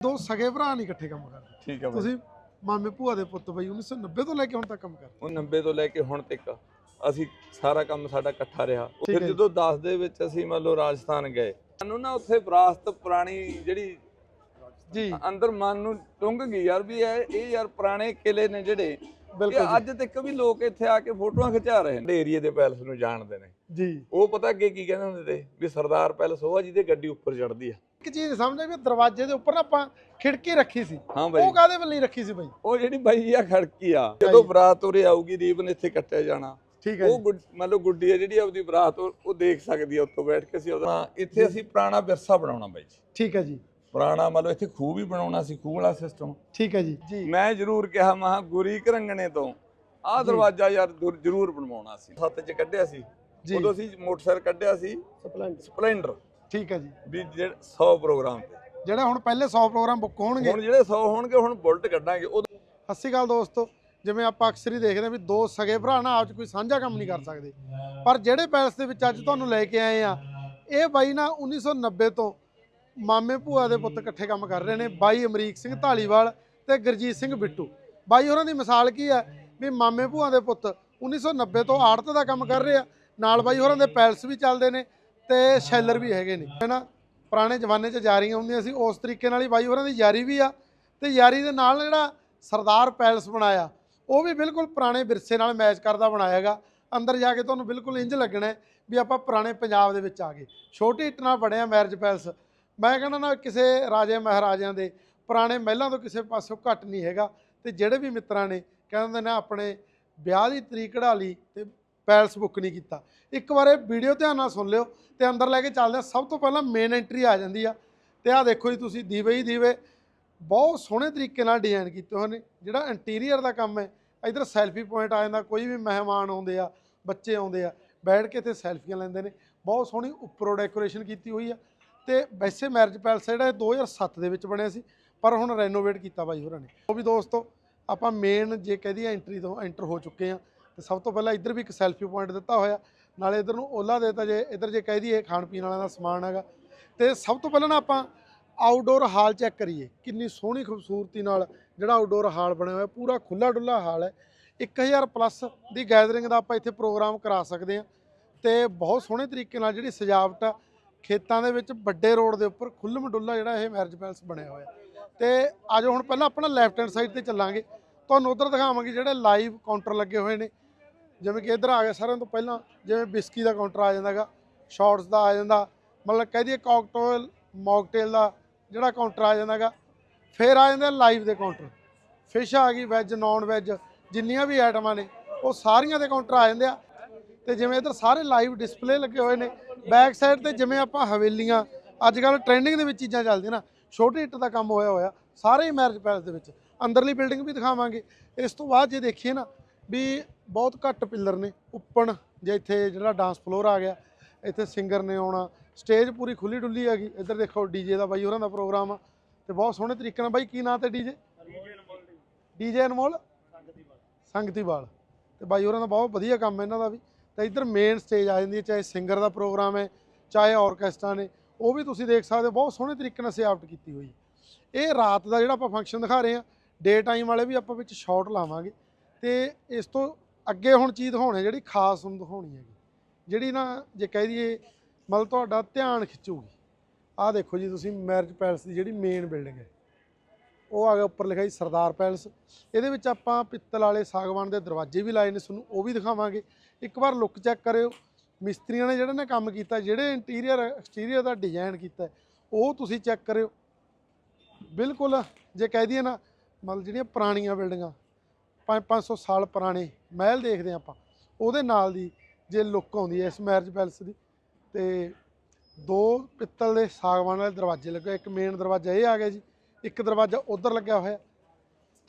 ਦੋ ਸਗੇ ਭਰਾ ਨਹੀਂ ਇਕੱਠੇ ਕੰਮ ਕਰਦੇ। ਠੀਕ ਹੈ ਤੁਸੀਂ ਮਾਮੇ ਭੂਆ ਦੇ ਪੁੱਤ ਬਈ 1990 ਤੋਂ ਲੈ ਕੇ ਹੁਣ ਤੱਕ ਕੰਮ ਕਰਦੇ। ਉਹ 90 ਤੋਂ ਲੈ ਕੇ ਹੁਣ ਤੱਕ ਅਸੀਂ ਸਾਰਾ ਕੰਮ ਸਾਡਾ ਇਕੱਠਾ ਰਿਹਾ। ਫਿਰ। ਜਦੋਂ 10 ਦੇ ਵਿੱਚ ਅਸੀਂ ਮੰਨ ਲਓ ਰਾਜਸਥਾਨ ਗਏ ਸਾਨੂੰ ਨਾ ਉੱਥੇ ਵਿਰਾਸਤ ਪੁਰਾਣੀ ਜਿਹੜੀ ਜੀ। ਅੰਦਰ ਮਨ ਨੂੰ ਟੁੰਗ ਗਈ ਯਾਰ ਵੀ ਇਹ ਇਹ ਯਾਰ ਪੁਰਾਣੇ ਕਿਲੇ ਨੇ ਜਿਹੜੇ। ਬਿਲਕੁਲ ਅੱਜ ਤੱਕ ਵੀ ਲੋਕ ਇੱਥੇ ਆ ਕੇ ਫੋਟੋਆਂ ਖਿਚਾ ਰਹੇ ਨੇ। ਏਰੀਏ ਦੇ ਪੈਲਸ ਨੂੰ ਜਾਣਦੇ ਨੇ। ਜੀ। ਉਹ ਪਤਾ ਅੱਗੇ ਕੀ ਕਹਿੰਦੇ ਹੁੰਦੇ ਤੇ? ਵੀ ਸਰਦਾਰ ਪੈਲਸ ਉਹ ਆ ਜਿਹਦੇ ਗੱਡੀ ਉੱਪਰ ਚੜਦੀ ਆ। ਇੱਕ ਚੀਜ਼ ਸਮਝ ਵੀ ਦਰਵਾਜ਼ੇ ਦੇ ਉੱਪਰ ਨਾ ਆਪਾਂ ਖਿੜਕੀ ਰੱਖੀ ਸੀ। ਹਾਂ ਬਾਈ। ਉਹ ਕਾਦੇ ਨਹੀਂ ਰੱਖੀ ਸੀ ਬਈ? ਉਹ ਜਿਹੜੀ ਬਾਈ ਆ ਖੜਕੀ ਆ ਜਦੋਂ ਬਰਾਤ ਉਰੇ ਆਊਗੀ ਰੀਬਨ ਇੱਥੇ ਕੱਟਿਆ ਜਾਣਾ। ਠੀਕ ਹੈ ਉਹ ਗੁੱਡ- ਮੰਨ ਲਓ ਗੁੱਡੀ ਆ ਜਿਹੜੀ ਆਪਦੀ ਬਰਾਤ ਉਹ ਉਹ ਦੇਖ ਸਕਦੀ ਆ ਉੱਤੋਂ ਬੈਠ ਕੇ ਅਸੀਂ ਉਹਦਾ। ਇੱਥੇ ਅਸੀਂ ਪੁਰਾਣਾ ਵਿਰਸਾ ਬਣਾਉਣਾ ਬਾਈ ਜੀ। ਠੀਕ ਹੈ ਜੀ। ਪੁਰਾਣਾ ਮੰਨ ਲਓ ਇੱਥੇ ਖੂਹ ਵੀ ਬਣਾਉਣਾ ਸੀ ਖੂਹ ਵਾਲਾ ਸਿਸਟਮ ਠੀਕ ਹੈ ਜੀ। ਜੀ। ਮੈਂ ਜ਼ਰੂਰ ਕਿਹਾ ਮਹਾ ਗੁਰੀ ਘਰੰਗਣੇ ਤੋਂ ਆਹ ਦਰਵਾਜ਼ਾ ਯਾਰ ਜ਼ਰੂਰ- ਜ਼ਰੂਰ ਬਣਵਾਉਣਾ ਸੀ। ਸੱਤ ਚ ਕੱਢਿਆ ਸੀ। ਜੀ। ਉਦੋਂ ਅਸੀਂ ਮੋਟਰਸਾਈਕਲ ਕੱਢਿਆ ਸੀ। ਸਪਲੈਂਡਰ। ਠੀਕ ਹੈ ਜੀ। ਵੀ ਜਿਹੜਾ 100 ਪ੍ਰੋਗਰਾਮ ਤੇ। ਜਿਹੜਾ ਹੁਣ ਪਹਿਲੇ 100 ਪ੍ਰੋਗਰਾਮ ਬੁੱਕ ਹੋਣਗੇ। ਹੁਣ ਜਿਹੜੇ 100 ਹੋਣਗੇ ਹੁਣ ਬੁਲਟ ਕੱਢਾਂਗੇ। ਉਹ ਸਤਿ ਸ਼੍ਰੀ ਅਕਾਲ ਦੋਸਤੋ। ਜਿਵੇਂ ਆਪਾਂ ਅਕਸਰ ਹੀ ਦੇਖਦੇ ਹਾਂ ਵੀ ਦੋ ਸਗੇ ਭਰਾ ਨਾ ਆਪ ਚ ਕੋਈ ਸਾਂਝਾ ਕੰਮ ਨਹੀਂ ਕਰ ਸਕਦੇ। ਪਰ ਜਿਹੜੇ ਪੈਲਸ ਦੇ ਵਿੱਚ ਅੱਜ ਤੁਹਾਨੂੰ ਲੈ ਕੇ ਆਏ ਆ ਇਹ ਬਾਈ ਨਾ 1990 ਤੋਂ ਮਾਮੇ ਭੂਆ ਦੇ ਪੁੱਤ ਇਕੱਠੇ ਕੰਮ ਕਰ ਰਹੇ ਨੇ ਬਾਈ ਅਮਰੀਕ ਸਿੰਘ ਢਾਲੀਵਾਲ ਤੇ ਗੁਰਜੀਤ ਸਿੰਘ ਬਿੱਟੂ। ਬਾਈ ਹੋਰਾਂ ਦੀ ਮਿਸਾਲ ਕੀ ਆ ਵੀ ਮਾਮੇ ਭੂਆ ਦੇ ਪੁੱਤ 1990 ਤੋਂ ਆੜਤ ਦਾ ਕੰਮ ਕਰ ਰਹੇ ਆ। ਨਾਲ ਬਾਈ ਹੋਰਾਂ ਦੇ ਪੈਲਸ ਵੀ ਚੱਲਦੇ ਨੇ। ਤੇ ਸ਼ੈਲਰ ਵੀ ਹੈਗੇ ਨੇ, ਹੈਨਾ? ਪੁਰਾਣੇ ਜ਼ਮਾਨੇ 'ਚ ਜਾਰੀਆਂ ਹੁੰਦੀਆਂ ਸੀ, ਉਸ ਤਰੀਕੇ ਨਾਲ ਹੀ ਬਾਈ ਹੋਰਾਂ ਦੀ ਯਾਰੀ ਵੀ ਆ ਤੇ ਯਾਰੀ ਦੇ ਨਾਲ ਜਿਹੜਾ ਸਰਦਾਰ ਪੈਲਸ ਬਣਾਇਆ, ਉਹ ਵੀ ਬਿਲਕੁਲ ਪੁਰਾਣੇ ਵਿਰਸੇ ਨਾਲ ਮੈਚ ਕਰਦਾ ਬਣਾਇਆ ਹੈਗਾ। ਅੰਦਰ ਜਾ ਕੇ ਤੁਹਾਨੂੰ ਬਿਲਕੁਲ ਇੰਜ ਲੱਗਣਾ ਵੀ ਆਪਾਂ ਪੁਰਾਣੇ ਪੰਜਾਬ ਦੇ ਵਿੱਚ ਆ ਗਏ। ਛੋਟੀ ਇੱਟ ਨਾਲ ਬਣਿਆ ਮੈਰਿਜ ਪੈਲਸ। ਮੈਂ ਕਹਿੰਦਾ ਨਾ ਕਿਸੇ ਰਾਜੇ ਮਹਾਰਾਜਿਆਂ ਦੇ, ਪੁਰਾਣੇ ਮਹਿਲਾਂ ਤੋਂ ਕਿਸੇ ਪਾਸੋਂ ਘੱਟ ਨਹੀਂ ਹੈਗਾ। ਤੇ ਜਿਹੜੇ ਵੀ ਮਿੱਤਰਾਂ ਨੇ, ਕਹਿੰਦੇ ਨੇ ਆਪਣੇ ਵਿਆਹ ਦੀ ਤਰੀਕ ਕਢਾ ਲਈ ਤੇ ਪੈਲਸ ਬੁੱਕ ਨਹੀਂ ਕੀਤਾ। ਇੱਕ ਵਾਰ ਇਹ ਵੀਡੀਓ ਧਿਆਨ ਨਾਲ ਸੁਣ ਲਿਓ ਤੇ ਅੰਦਰ ਲੈ ਕੇ ਚੱਲਦੇ ਹਾਂ। ਸਭ ਤੋਂ ਪਹਿਲਾਂ ਮੇਨ ਐਂਟਰੀ ਆ ਜਾਂਦੀ ਆ ਤੇ ਆਹ ਦੇਖੋ ਜੀ ਤੁਸੀਂ ਦੀਵੇ ਹੀ ਦੀਵੇ। ਬਹੁਤ ਸੋਹਣੇ ਤਰੀਕੇ ਨਾਲ ਡਿਜ਼ਾਈਨ ਕੀਤੇ ਹੋਏ ਨੇ। ਜਿਹੜਾ ਇੰਟੀਰੀਅਰ ਦਾ ਕੰਮ ਹੈ, ਇਧਰ ਸੈਲਫੀ ਪੁਆਇੰਟ ਆ ਜਾਂਦਾ, ਕੋਈ ਵੀ ਮਹਿਮਾਨ ਆਉਂਦੇ ਆ, ਬੱਚੇ ਆਉਂਦੇ ਆ, ਬੈਠ ਕੇ ਇੱਥੇ ਸੈਲਫੀਆਂ ਲੈਂਦੇ ਨੇ। ਬਹੁਤ ਸੋਹਣੀ ਉੱਪਰੋਂ ਡੈਕੋਰੇਸ਼ਨ ਕੀਤੀ ਹੋਈ ਆ ਤੇ ਵੈਸੇ ਮੈਰਿਜ ਪੈਲਸ ਜਿਹੜਾ ਇਹ 2007 ਦੇ ਵਿੱਚ ਬਣਿਆ ਸੀ, ਪਰ ਹੁਣ ਰੈਨੋਵੇਟ ਕੀਤਾ ਬਾਈ ਹੋਰਾਂ ਨੇ। ਉਹ ਵੀ ਦੋਸਤੋ, ਆਪਾਂ ਮੇਨ ਜੇ ਕਹਦੀ ਐਂਟਰੀ ਤੋਂ ਐਂਟਰ ਹੋ ਚੁੱਕੇ ਆ। ਤੇ ਸਭ ਤੋਂ ਪਹਿਲਾਂ ਇੱਧਰ ਵੀ ਇੱਕ ਸੈਲਫੀ ਪੁਆਇੰਟ ਦਿੱਤਾ ਹੋਇਆ। ਨਾਲੇ ਇੱਧਰ ਨੂੰ ਓਲਾ ਦੇਤਾ ਜੇ, ਇੱਧਰ ਜੇ ਕਹਿ ਦਈਏ ਖਾਣ ਪੀਣ ਵਾਲਿਆਂ ਦਾ ਸਮਾਨ ਹੈਗਾ। ਤੇ ਸਭ ਤੋਂ ਪਹਿਲਾਂ ਨਾ ਆਪਾਂ ਆਊਟਡੋਰ ਹਾਲ ਚੈੱਕ ਕਰੀਏ। ਕਿੰਨੀ ਸੋਹਣੀ ਖੂਬਸੂਰਤੀ ਨਾਲ ਜਿਹੜਾ ਆਊਟਡੋਰ ਹਾਲ ਬਣਿਆ ਹੋਇਆ, ਪੂਰਾ ਖੁੱਲਾ ਡੁੱਲਾ ਹਾਲ ਹੈ। 1000 ਪਲੱਸ ਦੀ ਗੈਦਰਿੰਗ ਦਾ ਆਪਾਂ ਇੱਥੇ ਪ੍ਰੋਗਰਾਮ ਕਰਾ ਸਕਦੇ ਹਾਂ। ਤੇ ਬਹੁਤ ਸੋਹਣੇ ਤਰੀਕੇ ਨਾਲ ਜਿਹੜੀ ਸਜਾਵਟ ਆ, ਖੇਤਾਂ ਦੇ ਵਿੱਚ ਵੱਡੇ ਰੋਡ ਦੇ ਉੱਪਰ ਖੁੱਲ੍ਹਮ ਡੁੱਲਾ ਜਿਹੜਾ ਇਹ ਮੈਰਿਜ ਪੈਲਸ ਬਣਿਆ ਹੋਇਆ। ਤੇ ਆਜੋ ਹੁਣ ਪਹਿਲਾਂ ਆਪਣਾ ਲੈਫਟ ਹੈਂਡ ਸਾਈਡ ਤੇ ਚੱਲਾਂਗੇ। ਤੁਹਾਨੂੰ ਉਧਰ ਦਿਖਾਵਾਂਗੇ ਜਿਹੜੇ ਲਾਈਵ ਕਾਊਂਟਰ ਲੱਗੇ ਹੋਏ ਨੇ। ਜਿਵੇਂ ਕਿ ਇੱਧਰ ਆ ਗਿਆ ਸਾਰਿਆਂ ਤੋਂ ਪਹਿਲਾਂ, ਜਿਵੇਂ ਬਿਸਕੀ ਦਾ ਕਾਊਂਟਰ ਆ ਜਾਂਦਾਗਾ ਸ਼ਾਰਟਸ ਦਾ ਆ ਜਾਂਦਾ, ਮਤਲਬ ਕਹਿ ਦਈਏ ਕਾਕਟੇਲ ਮੌਕਟੇਲ ਦਾ ਜਿਹੜਾ ਕਾਊਂਟਰ ਆ ਜਾਂਦਾਗਾ, ਫਿਰ ਆ ਜਾਂਦੇ ਲਾਈਵ ਦੇ ਕਾਊਂਟਰ। ਫਿਸ਼ ਆ ਗਈ ਵੈਜ ਨਾਨ ਵੈਜ ਜਿੰਨੀਆਂ ਵੀ ਆਈਟਮਾਂ ਨੇ, ਉਹ ਸਾਰੀਆਂ ਦੇ ਕਾਊਂਟਰ ਆ ਜਾਂਦੇ ਆ। ਤੇ ਜਿਵੇਂ ਇੱਧਰ ਸਾਰੇ ਲਾਈਵ ਡਿਸਪਲੇ ਲੱਗੇ ਹੋਏ ਨੇ ਬੈਕ ਸਾਈਡ ਤੇ ਜਿਵੇਂ ਆਪਾਂ ਹਵੇਲੀਆਂ ਅੱਜ ਕੱਲ ਟ੍ਰੈਂਡਿੰਗ ਦੇ ਵਿੱਚ ਚੀਜ਼ਾਂ ਚੱਲਦੀਆਂ ਨਾ, ਛੋਟੇ ਇੱਟ ਦਾ ਕੰਮ ਹੋਇਆ ਹੋਇਆ, ਸਾਰੇ ਹੀ ਮੈਰਿਜ ਪੈਲਸ ਦੇ ਵਿੱਚ। ਅੰਦਰਲੀ ਬਿਲਡਿੰਗ ਵੀ ਦਿਖਾਵਾਂਗੇ। ਇਸ ਤੋਂ ਬਾਅਦ ਜੇ ਦੇਖੀਏ ਨਾ ਵੀ ਬਹੁਤ ਘੱਟ ਪਿੱਲਰ ਨੇ ਉੱਪਨ ਜੇ ਇੱਥੇ ਜਿਹੜਾ ਡਾਂਸ ਫਲੋਰ ਆ ਗਿਆ, ਇੱਥੇ ਸਿੰਗਰ ਨੇ ਆਉਣਾ ਸਟੇਜ ਪੂਰੀ ਖੁੱਲੀ ਡੁੱਲੀ ਹੈਗੀ ਇੱਧਰ ਦੇਖੋ ਡੀਜੇ ਦਾ ਬਾਈ ਹੋਰਾਂ ਦਾ ਪ੍ਰੋਗਰਾਮ ਆ, ਤੇ ਬਹੁਤ ਸੋਹਣੇ ਤਰੀਕੇ ਨਾਲ ਬਾਈ ਕੀ ਨਾਂ ਤੇ ਡੀਜੇ ਡੀਜੇ ਅਨਮੋਲ। ਸੰਗਤੀਵਾਲ। ਤੇ ਬਾਈ ਹੋਰਾਂ ਦਾ ਬਹੁਤ ਵਧੀਆ ਕੰਮ ਹੈ ਇਹਨਾਂ ਦਾ ਵੀ। ਤੇ ਇੱਧਰ ਮੇਨ ਸਟੇਜ ਆ ਜਾਂਦੀ ਹੈ, ਚਾਹੇ ਸਿੰਗਰ ਦਾ ਪ੍ਰੋਗਰਾਮ ਹੈ, ਚਾਹੇ ਆਰਕੈਸਟਰਾ ਨੇ, ਉਹ ਵੀ ਤੁਸੀਂ ਦੇਖ ਸਕਦੇ ਹੋ, ਬਹੁਤ ਸੋਹਣੇ ਤਰੀਕੇ ਨਾਲ ਸਜਾਵਟ ਕੀਤੀ ਹੋਈ ਹੈ। ਇਹ ਰਾਤ ਦਾ ਜਿਹੜਾ ਆਪਾਂ ਫੰਕਸ਼ਨ ਦਿਖਾ ਰਹੇ ਹਾਂ ਡੇ ਟਾਈਮ ਵਾਲੇ ਵੀ ਆਪਾਂ ਵਿੱਚ ਸ਼ਾਟ ਲਾਵਾਂਗੇ। ਤੇ ਇਸ ਤੋਂ ਅੱਗੇ ਹੁਣ ਚੀਜ਼ ਹੋਣੀ ਜਿਹੜੀ ਖਾਸ ਹੁਣ ਹੋਣੀ ਹੈਗੀ। ਜਿਹੜੀ ਨਾ ਜੇ ਕਹਿ ਦਈਏ, ਮਤਲਬ ਤੁਹਾਡਾ ਧਿਆਨ ਖਿੱਚੂਗੀ। ਆਹ ਦੇਖੋ ਜੀ, ਤੁਸੀਂ ਮੈਰਿਜ ਪੈਲਸ ਦੀ ਜਿਹੜੀ ਮੇਨ ਬਿਲਡਿੰਗ ਹੈ। ਉਹ ਆ ਗਿਆ ਉੱਪਰ ਲਿਖਿਆ ਜੀ, ਸਰਦਾਰ ਪੈਲਸ ਇਹਦੇ ਵਿੱਚ ਆਪਾਂ ਪਿੱਤਲ ਵਾਲੇ ਸਾਗਵਾਨ ਦੇ ਦਰਵਾਜ਼ੇ ਵੀ ਲਾਏ ਨੇ, ਤੁਹਾਨੂੰ ਉਹ ਵੀ ਦਿਖਾਵਾਂਗੇ। ਇੱਕ ਵਾਰ ਲੁੱਕ ਚੈੱਕ ਕਰਿਓ। ਮਿਸਤਰੀਆਂ ਨੇ ਜਿਹੜੇ ਨਾ ਕੰਮ ਕੀਤਾ, ਜਿਹੜੇ ਇੰਟੀਰੀਅਰ ਐਕਸਟੀਰੀਅਰ ਦਾ ਡਿਜ਼ਾਈਨ ਕੀਤਾ, ਉਹ ਤੁਸੀਂ ਚੈੱਕ ਕਰਿਓ। ਬਿਲਕੁਲ, ਜੇ ਕਹਿ ਦਈਏ ਨਾ, ਮਤਲਬ ਜਿਹੜੀਆਂ ਪੁਰਾਣੀਆਂ ਬਿਲਡਿੰਗਾਂ 5-500 ਸਾਲ ਪੁਰਾਣੇ ਮਹਿਲ ਦੇਖਦੇ ਹਾਂ ਆਪਾਂ। ਉਹਦੇ ਨਾਲ ਦੀ ਜੇ ਲੁੱਕ ਆਉਂਦੀ ਹੈ ਇਸ ਮੈਰਿਜ ਪੈਲਸ ਦੀ। ਤੇ ਦੋ ਪਿੱਤਲ ਦੇ ਸਾਗਵਾਨ ਵਾਲੇ ਦਰਵਾਜ਼ੇ ਲੱਗੇ ਇੱਕ ਮੇਨ ਦਰਵਾਜ਼ਾ ਇਹ ਆ ਗਿਆ ਜੀ, ਇੱਕ ਦਰਵਾਜ਼ਾ ਉਧਰ ਲੱਗਿਆ ਹੋਇਆ।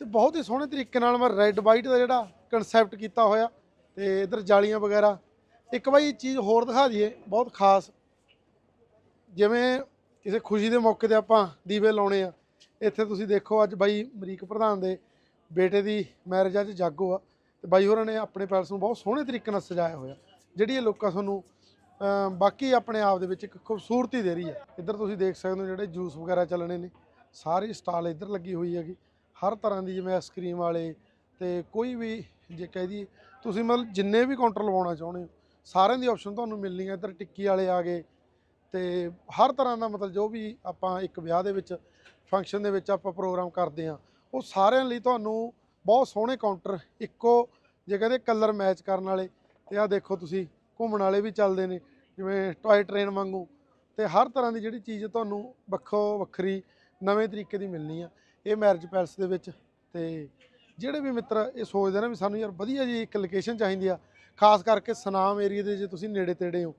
ਤੇ ਬਹੁਤ ਹੀ ਸੋਹਣੇ ਤਰੀਕੇ ਨਾਲ ਮੈਂ ਰੈੱਡ ਵਾਈਟ ਦਾ ਜਿਹੜਾ ਕਨਸੈਪਟ ਕੀਤਾ ਹੋਇਆ ਤੇ ਇਧਰ ਜਾਲੀਆਂ ਵਗੈਰਾ। ਇੱਕ ਵਾਰੀ ਚੀਜ਼ ਹੋਰ ਦਿਖਾ ਦਈਏ, ਬਹੁਤ ਖਾਸ। ਜਿਵੇਂ ਕਿਸੇ ਖੁਸ਼ੀ ਦੇ ਮੌਕੇ ਤੇ ਆਪਾਂ ਦੀਵੇ ਲਾਉਣੇ ਆ। ਇੱਥੇ ਤੁਸੀਂ ਦੇਖੋ ਅੱਜ ਬਾਈ ਅਮਰੀਕ ਪ੍ਰਧਾਨ ਦੇ ਬੇਟੇ ਦੀ ਮੈਰਿਜ ਅੱਜ ਜਾਗੋ ਆ। ਤੇ ਬਾਈ ਹੋਰਾਂ ਨੇ ਆਪਣੇ ਪੈਲਸ ਨੂੰ ਬਹੁਤ ਸੋਹਣੇ ਤਰੀਕੇ ਨਾਲ ਸਜਾਇਆ ਹੋਇਆ। ਜਿਹੜੀ ਇਹ ਲੋਕਾਂ ਤੁਹਾਨੂੰ ਬਾਕੀ ਆਪਣੇ ਆਪ ਦੇ ਵਿੱਚ ਇੱਕ ਖੂਬਸੂਰਤੀ ਦੇ ਰਹੀ ਹੈ ਇੱਧਰ ਤੁਸੀਂ ਦੇਖ ਸਕਦੇ ਹੋ ਜਿਹੜੇ ਜੂਸ ਵਗੈਰਾ ਚੱਲਣੇ ਨੇ। ਸਾਰੀ ਸਟਾਲ ਇੱਧਰ ਲੱਗੀ ਹੋਈ ਹੈਗੀ। ਹਰ ਤਰ੍ਹਾਂ ਦੀ ਜਿਵੇਂ ਆਈਸਕ੍ਰੀਮ ਵਾਲੇ ਤੇ ਕੋਈ ਵੀ ਜੇ ਕਹਿ ਦੀ ਤੁਸੀਂ ਮਤਲਬ ਜਿੰਨੇ ਵੀ ਕਾਊਂਟਰ ਲਵਾਉਣਾ ਚਾਹੁੰਦੇ ਹੋ, ਸਾਰਿਆਂ ਦੀ ਆਪਸ਼ਨ ਤੁਹਾਨੂੰ ਮਿਲਣੀ ਹੈ ਇੱਧਰ ਟਿੱਕੀ ਵਾਲੇ ਆ ਗਏ। ਤੇ ਹਰ ਤਰ੍ਹਾਂ ਦਾ ਮਤਲਬ ਜੋ ਵੀ ਆਪਾਂ ਇੱਕ ਵਿਆਹ ਦੇ ਵਿੱਚ ਫੰਕਸ਼ਨ ਦੇ ਵਿੱਚ ਆਪਾਂ ਪ੍ਰੋਗਰਾਮ ਕਰਦੇ ਹਾਂ ਉਹ ਸਾਰਿਆਂ ਲਈ ਤੁਹਾਨੂੰ ਬਹੁਤ ਸੋਹਣੇ ਕਾਊਂਟਰ ਇੱਕੋ ਜੇ ਕਹਿੰਦੇ ਕਲਰ ਮੈਚ ਕਰਨ ਵਾਲੇ। ਤੇ ਆ ਦੇਖੋ ਤੁਸੀਂ, ਘੁੰਮਣ ਵਾਲੇ ਵੀ ਚੱਲਦੇ ਨੇ, ਜਿਵੇਂ ਟੌਏ ਟ੍ਰੇਨ ਵਾਂਗੂ। ਤੇ ਹਰ ਤਰ੍ਹਾਂ ਦੀ ਜਿਹੜੀ ਚੀਜ਼ ਤੁਹਾਨੂੰ ਵੱਖੋ ਵੱਖਰੀ, ਨਵੇਂ ਤਰੀਕੇ ਦੀ ਮਿਲਣੀ ਆ। ਇਹ ਮੈਰਿਜ ਪੈਲਸ ਦੇ ਵਿੱਚ। ਤੇ ਜਿਹੜੇ ਵੀ ਮਿੱਤਰ ਇਹ ਸੋਚਦੇ ਨੇ ਵੀ ਸਾਨੂੰ ਯਾਰ ਵਧੀਆ ਜੀ ਇੱਕ ਲੋਕੇਸ਼ਨ ਚਾਹੀਦੀ ਆ। ਖਾਸ ਕਰਕੇ ਸਨਾਮ ਏਰੀਆ ਦੇ ਜੇ ਤੁਸੀਂ ਨੇੜੇ ਤੇੜੇ ਹੋ,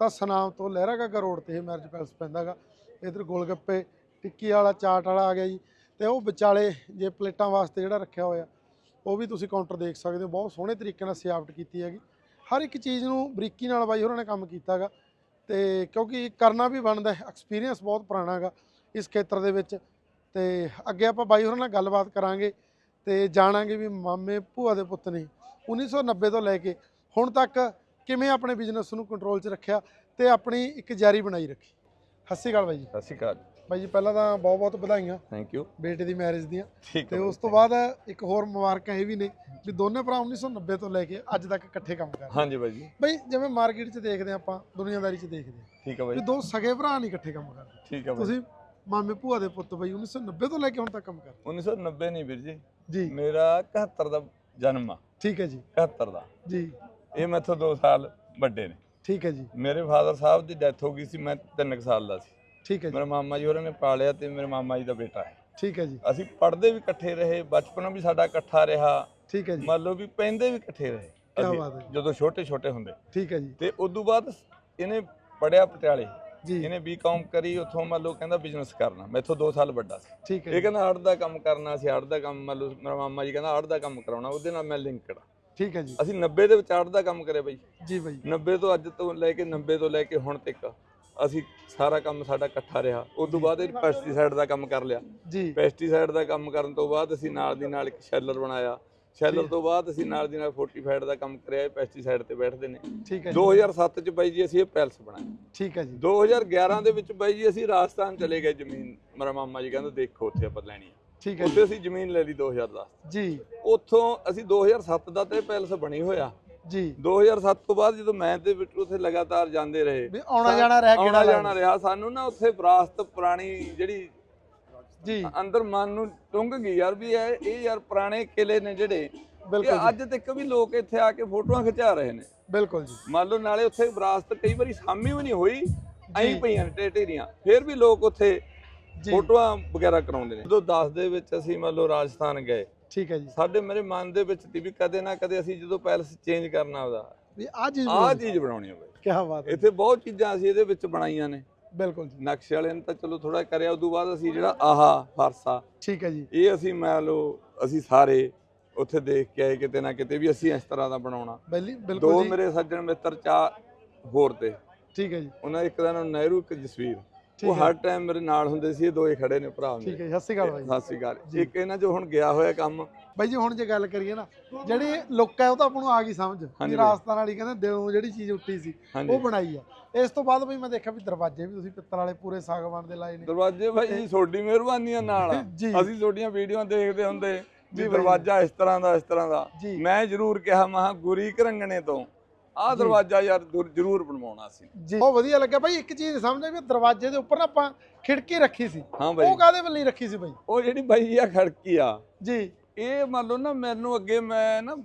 ਤਾਂ ਸਨਾਮ ਤੋਂ ਲਹਿਰਾਗਾਗਾ ਰੋਡ ਤੇ ਇਹ ਮੈਰਿਜ ਪੈਲਸ ਪੈਂਦਾਗਾ। ਇਧਰ ਗੋਲਗੱਪੇ ਟਿੱਕੀ ਵਾਲਾ ਚਾਟ ਵਾਲਾ ਆ ਗਿਆ ਜੀ। ਤੇ ਉਹ ਵਿਚਾਲੇ ਜੇ ਪਲੇਟਾਂ ਵਾਸਤੇ ਜਿਹੜਾ ਰੱਖਿਆ ਹੋਇਆ, ਉਹ ਵੀ ਤੁਸੀਂ ਕਾਊਂਟਰ ਦੇਖ ਸਕਦੇ ਹੋ। ਬਹੁਤ ਸੋਹਣੇ ਤਰੀਕੇ ਨਾਲ ਸਜਾਵਟ ਕੀਤੀ ਹੈਗੀ। ਹਰ ਇੱਕ ਚੀਜ਼ ਨੂੰ ਬਰੀਕੀ ਨਾਲ ਬਾਈ ਹੋਰਾਂ ਨੇ ਕੰਮ ਕੀਤਾਗਾ ਤੇ ਕਿਉਂਕਿ ਕਰਨਾ ਵੀ ਬਣਦਾ ਹੈ ਐਕਸਪੀਰੀਅੰਸ ਬਹੁਤ ਪੁਰਾਣਾ ਹੈਗਾ ਇਸ ਖੇਤਰ ਦੇ ਵਿੱਚ। ਤੇ ਅੱਗੇ ਆਪਾਂ ਬਾਈ ਹੋਰਾਂ ਨਾਲ ਗੱਲਬਾਤ ਕਰਾਂਗੇ ਤੇ ਜਾਣਾਂਗੇ ਵੀ ਮਾਮੇ ਭੂਆ ਦੇ ਪੁੱਤ ਨੇ 1990 ਤੋਂ ਲੈ ਕੇ ਹੁਣ ਤੱਕ ਕਿਵੇਂ ਆਪਣੇ ਬਿਜ਼ਨਸ ਨੂੰ ਕੰਟਰੋਲ 'ਚ ਰੱਖਿਆ ਤੇ ਆਪਣੀ ਇੱਕ ਜਾਰੀ ਬਣਾਈ ਰੱਖੀ। ਸਤਿ ਸ਼੍ਰੀ ਅਕਾਲ ਬਾਈ ਜੀ। ਸਤਿ ਸ਼੍ਰੀ ਅਕਾਲ। ਬਾਈ ਜੀ ਪਹਿਲਾਂ ਤਾਂ ਬਹੁਤ ਬਹੁਤ ਵਧਾਈਆਂ। ਥੈਂਕ ਯੂ ਬੇਟੇ ਦੀ ਮੈਰਿਜ ਦੀਆਂ। ਤੇ ਉਸ ਤੋਂ ਬਾਅਦ ਇੱਕ ਹੋਰ ਮੁਬਾਰਕਾਂ ਇਹ ਵੀ ਨੇ ਵੀ ਦੋਨੇ ਭਰਾ 1990 ਤੋਂ ਲੈ ਕੇ ਅੱਜ ਤੱਕ ਇਕੱਠੇ ਕੰਮ ਕਰ ਰਹੇ ਹਾਂਜੀ ਬਾਈ ਜੀ। ਬਈ ਜਿਵੇਂ ਮਾਰਕੀਟ 'ਚ ਦੇਖਦੇ ਆਪਾਂ ਦੁਨੀਆਦਾਰੀ 'ਚ ਦੇਖਦੇ ਠੀਕ ਹੈ ਬਾਈ। ਵੀ ਦੋ ਸਗੇ ਭਰਾ ਨਹੀਂ ਇਕੱਠੇ ਕੰਮ ਕਰਦੇ। ਠੀਕ ਹੈ ਬਾਈ। ਤੁਸੀਂ ਮਾਮੇ ਭੂਆ ਦੇ ਪੁੱਤ ਬਈ 1990 ਤੋਂ ਲੈ ਕੇ ਹੁਣ ਤੱਕ ਕੰਮ ਕਰ 1990 ਨਹੀਂ ਵੀਰ ਜੀ। ਜੀ। ਮੇਰਾ 71 ਦਾ ਜਨਮ ਆ। ਠੀਕ ਹੈ ਜੀ। 71 ਦਾ। ਜੀ। ਇਹ ਮੈਥੋਂ 2 ਸਾਲ ਵੱਡੇ ਨੇ। ਠੀਕ ਹੈ ਜੀ। ਮੇਰੇ ਫਾਦਰ ਸਾਹਿਬ ਦੀ ਡੈਥ ਹੋ ਗਈ ਸੀ ਮੈਂ 3 ਸਾਲ ਦਾ ਸੀ। ਠੀਕ ਹੈ ਜੀ। ਮੇਰੇ ਮਾਮਾ ਜੀ ਹੋਰਾਂ ਨੇ ਪਾਲਿਆ ਤੇ ਮੇਰੇ ਮਾਮਾ ਜੀ ਦਾ ਬੇਟਾ ਹੈ। ਠੀਕ ਹੈ ਜੀ। ਅਸੀਂ ਪੜ੍ਹਦੇ ਵੀ ਇਕੱਠੇ ਰਹੇ ਬਚਪਨ ਵੀ ਸਾਡਾ ਇਕੱਠਾ ਰਿਹਾ। ਠੀਕ ਹੈ ਜੀ। ਮੰਨ ਲਓ ਵੀ ਪੈਂਦੇ ਵੀ ਇਕੱਠੇ ਰਹੇ। ਕਿਆ ਅਸੀਂ ਬਾਤ ਹੈ। ਜਦੋਂ ਛੋਟੇ ਛੋਟੇ ਹੁੰਦੇ। ਠੀਕ ਹੈ ਜੀ। ਤੇ ਉਦੋਂ ਬਾਅਦ ਇਹਨੇ ਪੜਿਆ ਪਟਿਆਲੇ। ਜੀ। ਇਹਨੇ ਬੀਕਾਮ ਕਰੀ ਉੱਥੋਂ ਮੰਨ ਲਓ ਕਹਿੰਦਾ ਬਿਜ਼ਨਸ ਕਰਨਾ। ਮੈਥੋਂ 2 ਸਾਲ ਵੱਡਾ ਸੀ। ਠੀਕ ਹੈ ਇਹ ਜੀ। ਕਹਿੰਦਾ ਆਰਟ ਦਾ ਕੰਮ ਕਰਨਾ ਸੀ ਆਰਟ ਦਾ ਕੰਮ ਮੰਨ ਲਓ ਮੇਰਾ ਮਾਮਾ ਜੀ ਕਹਿੰਦਾ ਆਰਟ ਦਾ ਕੰਮ ਕਰਾਉਣਾ ਉਹਦੇ ਨਾਲ ਮੈਂ ਲਿੰਕਡ ਠੀਕ ਹੈ ਜੀ। ਅਸੀਂ 90 ਦੇ ਵਿੱਚ ਆਰਟ ਦਾ ਕੰਮ ਕਰਿਆ ਬਈ। ਜੀ ਬਾਈ। 90 ਤੋਂ ਅੱਜ ਤੋਂ ਲੈ ਕੇ 90 ਤੋਂ ਲੈ ਕੇ ਹੁਣ ਤੱਕ। ਅਸੀਂ ਸਾਰਾ ਕੰਮ ਸਾਡਾ ਇਕੱਠਾ ਰਿਹਾ। ਉਸ ਤੋਂ ਬਾਅਦ ਇਹ ਪੈਸਟੀਸਾਈਡ ਦਾ ਕੰਮ ਕਰ ਲਿਆ। ਜੀ। ਪੈਸਟੀਸਾਈਡ ਦਾ ਕੰਮ ਕਰਨ ਤੋਂ ਬਾਅਦ ਅਸੀਂ ਨਾਲ ਦੀ ਨਾਲ ਇੱਕ ਸ਼ੈਲਰ ਬਣਾਇਆ। ਸ਼ੈਲਰ ਤੋਂ ਬਾਅਦ ਅਸੀਂ ਨਾਲ ਦੀ ਨਾਲ ਫੋਰਟੀਫਾਈਡ ਦਾ ਕੰਮ ਕਰਿਆ ਇਹ ਪੈਸਟੀਸਾਈਡ ਤੇ ਬੈਠਦੇ ਨੇ। ਠੀਕ ਹੈ ਜੀ। 2007 ਚ ਬਾਈ ਜੀ ਅਸੀਂ ਇਹ ਪੈਲਸ ਬਣਾਇਆ। ਠੀਕ ਹੈ ਜੀ। 2011 ਦੇ ਵਿੱਚ ਬਾਈ ਜੀ ਅਸੀਂ ਰਾਜਸਥਾਨ ਚਲੇ ਗਏ ਜ਼ਮੀਨ। ਮੇਰਾ ਮਾਮਾ ਜੀ ਕਹਿੰਦਾ ਦੇਖੋ ਉੱਥੇ ਆਪਾਂ ਲੈਣੀ ਆ। ਠੀਕ ਹੈ ਉੱਥੇ ਅਸੀਂ ਜ਼ਮੀਨ ਲੈ ਲਈ 2010 ਜੀ। ਉੱਥੋਂ ਅਸੀਂ 2007 ਦਾ ਤੇ ਪੈਲਸ ਬਣੀ ਹੋਇਆ। ਜੀ। 2007 ਤੋਂ ਬਾਅਦ ਜਦੋਂ ਮੈਂ ਤੇ ਵਿੱਚ ਉੱਥੇ ਲਗਾਤਾਰ ਜਾਂਦੇ ਰਹੇ ਵੀ ਆਉਣਾ ਜਾਣਾ ਰਹਿ ਆਉਣਾ ਕਿਹੜਾ ਜਾਣਾ ਰਿਹਾ। ਸਾਨੂੰ ਨਾ ਉੱਥੇ ਵਿਰਾਸਤ ਪੁਰਾਣੀ ਜਿਹੜੀ ਜੀ। ਅੰਦਰ ਮਨ ਨੂੰ ਟੁੰਗ ਗਈ ਯਾਰ ਵੀ ਇਹ ਇਹ ਯਾਰ ਪੁਰਾਣੇ ਕਿਲੇ ਨੇ ਜਿਹੜੇ। ਬਿਲਕੁਲ ਅੱਜ ਤੱਕ ਵੀ ਲੋਕ ਇੱਥੇ ਆ ਕੇ ਫੋਟੋਆਂ ਖਿਚਾ ਰਹੇ ਨੇ। ਬਿਲਕੁਲ ਜੀ। ਮੰਨ ਲਓ ਨਾਲੇ ਉੱਥੇ ਵਿਰਾਸਤ ਕਈ ਵਾਰੀ ਸਾਮੀ ਵੀ ਨਹੀਂ ਹੋਈ ਐਂ ਪਈਆਂ ਢੇਰੀਆਂ ਫਿਰ ਵੀ ਲੋਕ ਉੱਥੇ ਫੋਟੋਆਂ ਵਗੈਰਾ ਕਰਾਉਂਦੇ ਨੇ। ਜਦੋਂ 10 ਦੇ ਵਿੱਚ ਅਸੀਂ ਮੰਨ ਲਓ ਰਾਜਸਥਾਨ ਗਏ ਠੀਕ ਹੈ ਜੀ। ਸਾਡੇ ਮੇਰੇ ਮਨ ਦੇ ਵਿੱਚ ਤੀ ਵੀ ਕਦੇ ਨਾ ਕਦੇ ਅਸੀਂ ਜਦੋਂ ਪੈਲਸ ਚੇਂਜ ਕਰਨਾ ਉਹਦਾ ਵੀ ਆ ਚੀਜ਼ ਆਹ ਚੀਜ਼ ਬਣਾਉਣੀ ਹੋਵੇ। ਕੀ ਬਾਤ ਹੈ। ਇੱਥੇ ਬਹੁਤ ਚੀਜ਼ਾਂ ਅਸੀਂ ਇਹਦੇ ਵਿੱਚ ਬਣਾਈਆਂ ਨੇ। ਬਿਲਕੁਲ ਜੀ। ਨਕਸ਼ੇ ਵਾਲੇ ਨੇ ਤਾਂ ਚਲੋ ਥੋੜਾ ਕਰਿਆ ਉਦੋਂ ਬਾਅਦ ਅਸੀਂ ਜਿਹੜਾ ਆਹਾ ਫਰਸਾ ਠੀਕ ਹੈ ਜੀ। ਇਹ ਅਸੀਂ ਮੰਨ ਲਓ ਅਸੀਂ ਸਾਰੇ ਉੱਥੇ ਦੇਖ ਕੇ ਆਏ ਕਿਤੇ ਨਾ ਕਿਤੇ ਵੀ ਅਸੀਂ ਇਸ ਤਰ੍ਹਾਂ ਦਾ ਬਣਾਉਣਾ। ਬੈਲੀ ਦੋ ਬਿਲਕੁਲ ਜੀ। ਮੇਰੇ ਸੱਜਣ ਮਿੱਤਰ ਚਾ ਹੋਰ ਤੇ। ਠੀਕ ਹੈ ਜੀ। ਉਹਨਾਂ ਇੱਕ ਦਾ ਨਾਮ ਨਹਿਰੂ ਇੱਕ ਜਸਵੀਰ। ਉਹ। ਹਰ ਟਾਈਮ ਮੇਰੇ ਨਾਲ ਹੁੰਦੇ ਸੀ ਇਹ ਦੋਏ ਖੜੇ ਨੇ ਭਰਾ ਠੀਕ ਹੈ ਸਤਿ ਸ਼੍ਰੀ ਅਕਾਲ ਬਾਈ ਸਤਿ ਸ਼੍ਰੀ ਅਕਾਲ। ਇੱਕ ਇਹਨਾਂ ਜੋ ਹੁਣ ਗਿਆ ਹੋਇਆ ਕੰਮ। ਬਾਈ ਜੀ ਹੁਣ ਜੇ ਗੱਲ ਕਰੀਏ ਨਾ ਜਿਹੜੀ ਲੁੱਕ ਹੈ ਉਹ ਤਾਂ ਆਪਾਂ ਨੂੰ ਆ ਗਈ ਸਮਝ ਬਾਈ। ਰਾਜਸਥਾਨ ਵਾਲੀ ਕਹਿੰਦੇ ਦਿਲੋਂ ਜਿਹੜੀ ਚੀਜ਼ ਉੱਠੀ ਸੀ ਉਹ ਬਣਾਈ ਆ। ਇਸ ਤੋਂ ਬਾਅਦ ਬਈ ਮੈਂ ਦੇਖਿਆ ਵੀ ਦਰਵਾਜ਼ੇ ਵੀ ਤੁਸੀਂ ਪਿੱਤਲ ਵਾਲੇ ਪੂਰੇ ਸਾਗਵਾਨ ਦੇ ਲਾਏ ਨੇ। ਦਰਵਾਜ਼ੇ ਭਾਈ ਜੀ ਤੁਹਾਡੀ ਮਿਹਰਬਾਨੀਆਂ ਨਾਲ ਆ। ਅਸੀਂ ਤੁਹਾਡੀਆਂ ਵੀਡੀਓ ਦੇਖਦੇ ਹੁੰਦੇ ਵੀ ਬਾਈ। ਦਰਵਾਜ਼ਾ ਇਸ ਤਰ੍ਹਾਂ ਦਾ ਇਸ ਤਰ੍ਹਾਂ ਦਾ। ਮੈਂ ਜ਼ਰੂਰ ਕਿਹਾ ਮਹਾ ਗੁਰੀ ਘਰੰਗਣੇ ਤੋਂ। ਆਹ ਦਰਵਾਜ਼ਾ ਯਾਰ ਜ਼ਰੂਰ- ਬਣਵਾਉਣਾ ਸੀ। ਜੀ। ਬਹੁਤ ਵਧੀਆ ਲੱਗਿਆ ਬਾਈ ਇੱਕ ਚੀਜ਼ ਸਮਝਿਆ ਵੀ ਦਰਵਾਜ਼ੇ ਦੇ ਉੱਪਰ ਨਾ ਆਪਾਂ ਖਿੜਕੀ ਰੱਖੀ ਸੀ। ਹਾਂ ਬਾਈ ਉਹ ਕਾਦੇ ਵੱਲ ਰੱਖੀ ਸੀ ਬਾਈ ਉਹ ਜਿਹੜੀ ਬਾਈ ਆ ਖੜਕੀ ਆ। ਜੀ। ਇਹ ਮੰਨ ਲਓ ਨਾ ਮੈਨੂੰ ਅੱਗੇ ਮੈਂ ਨਾ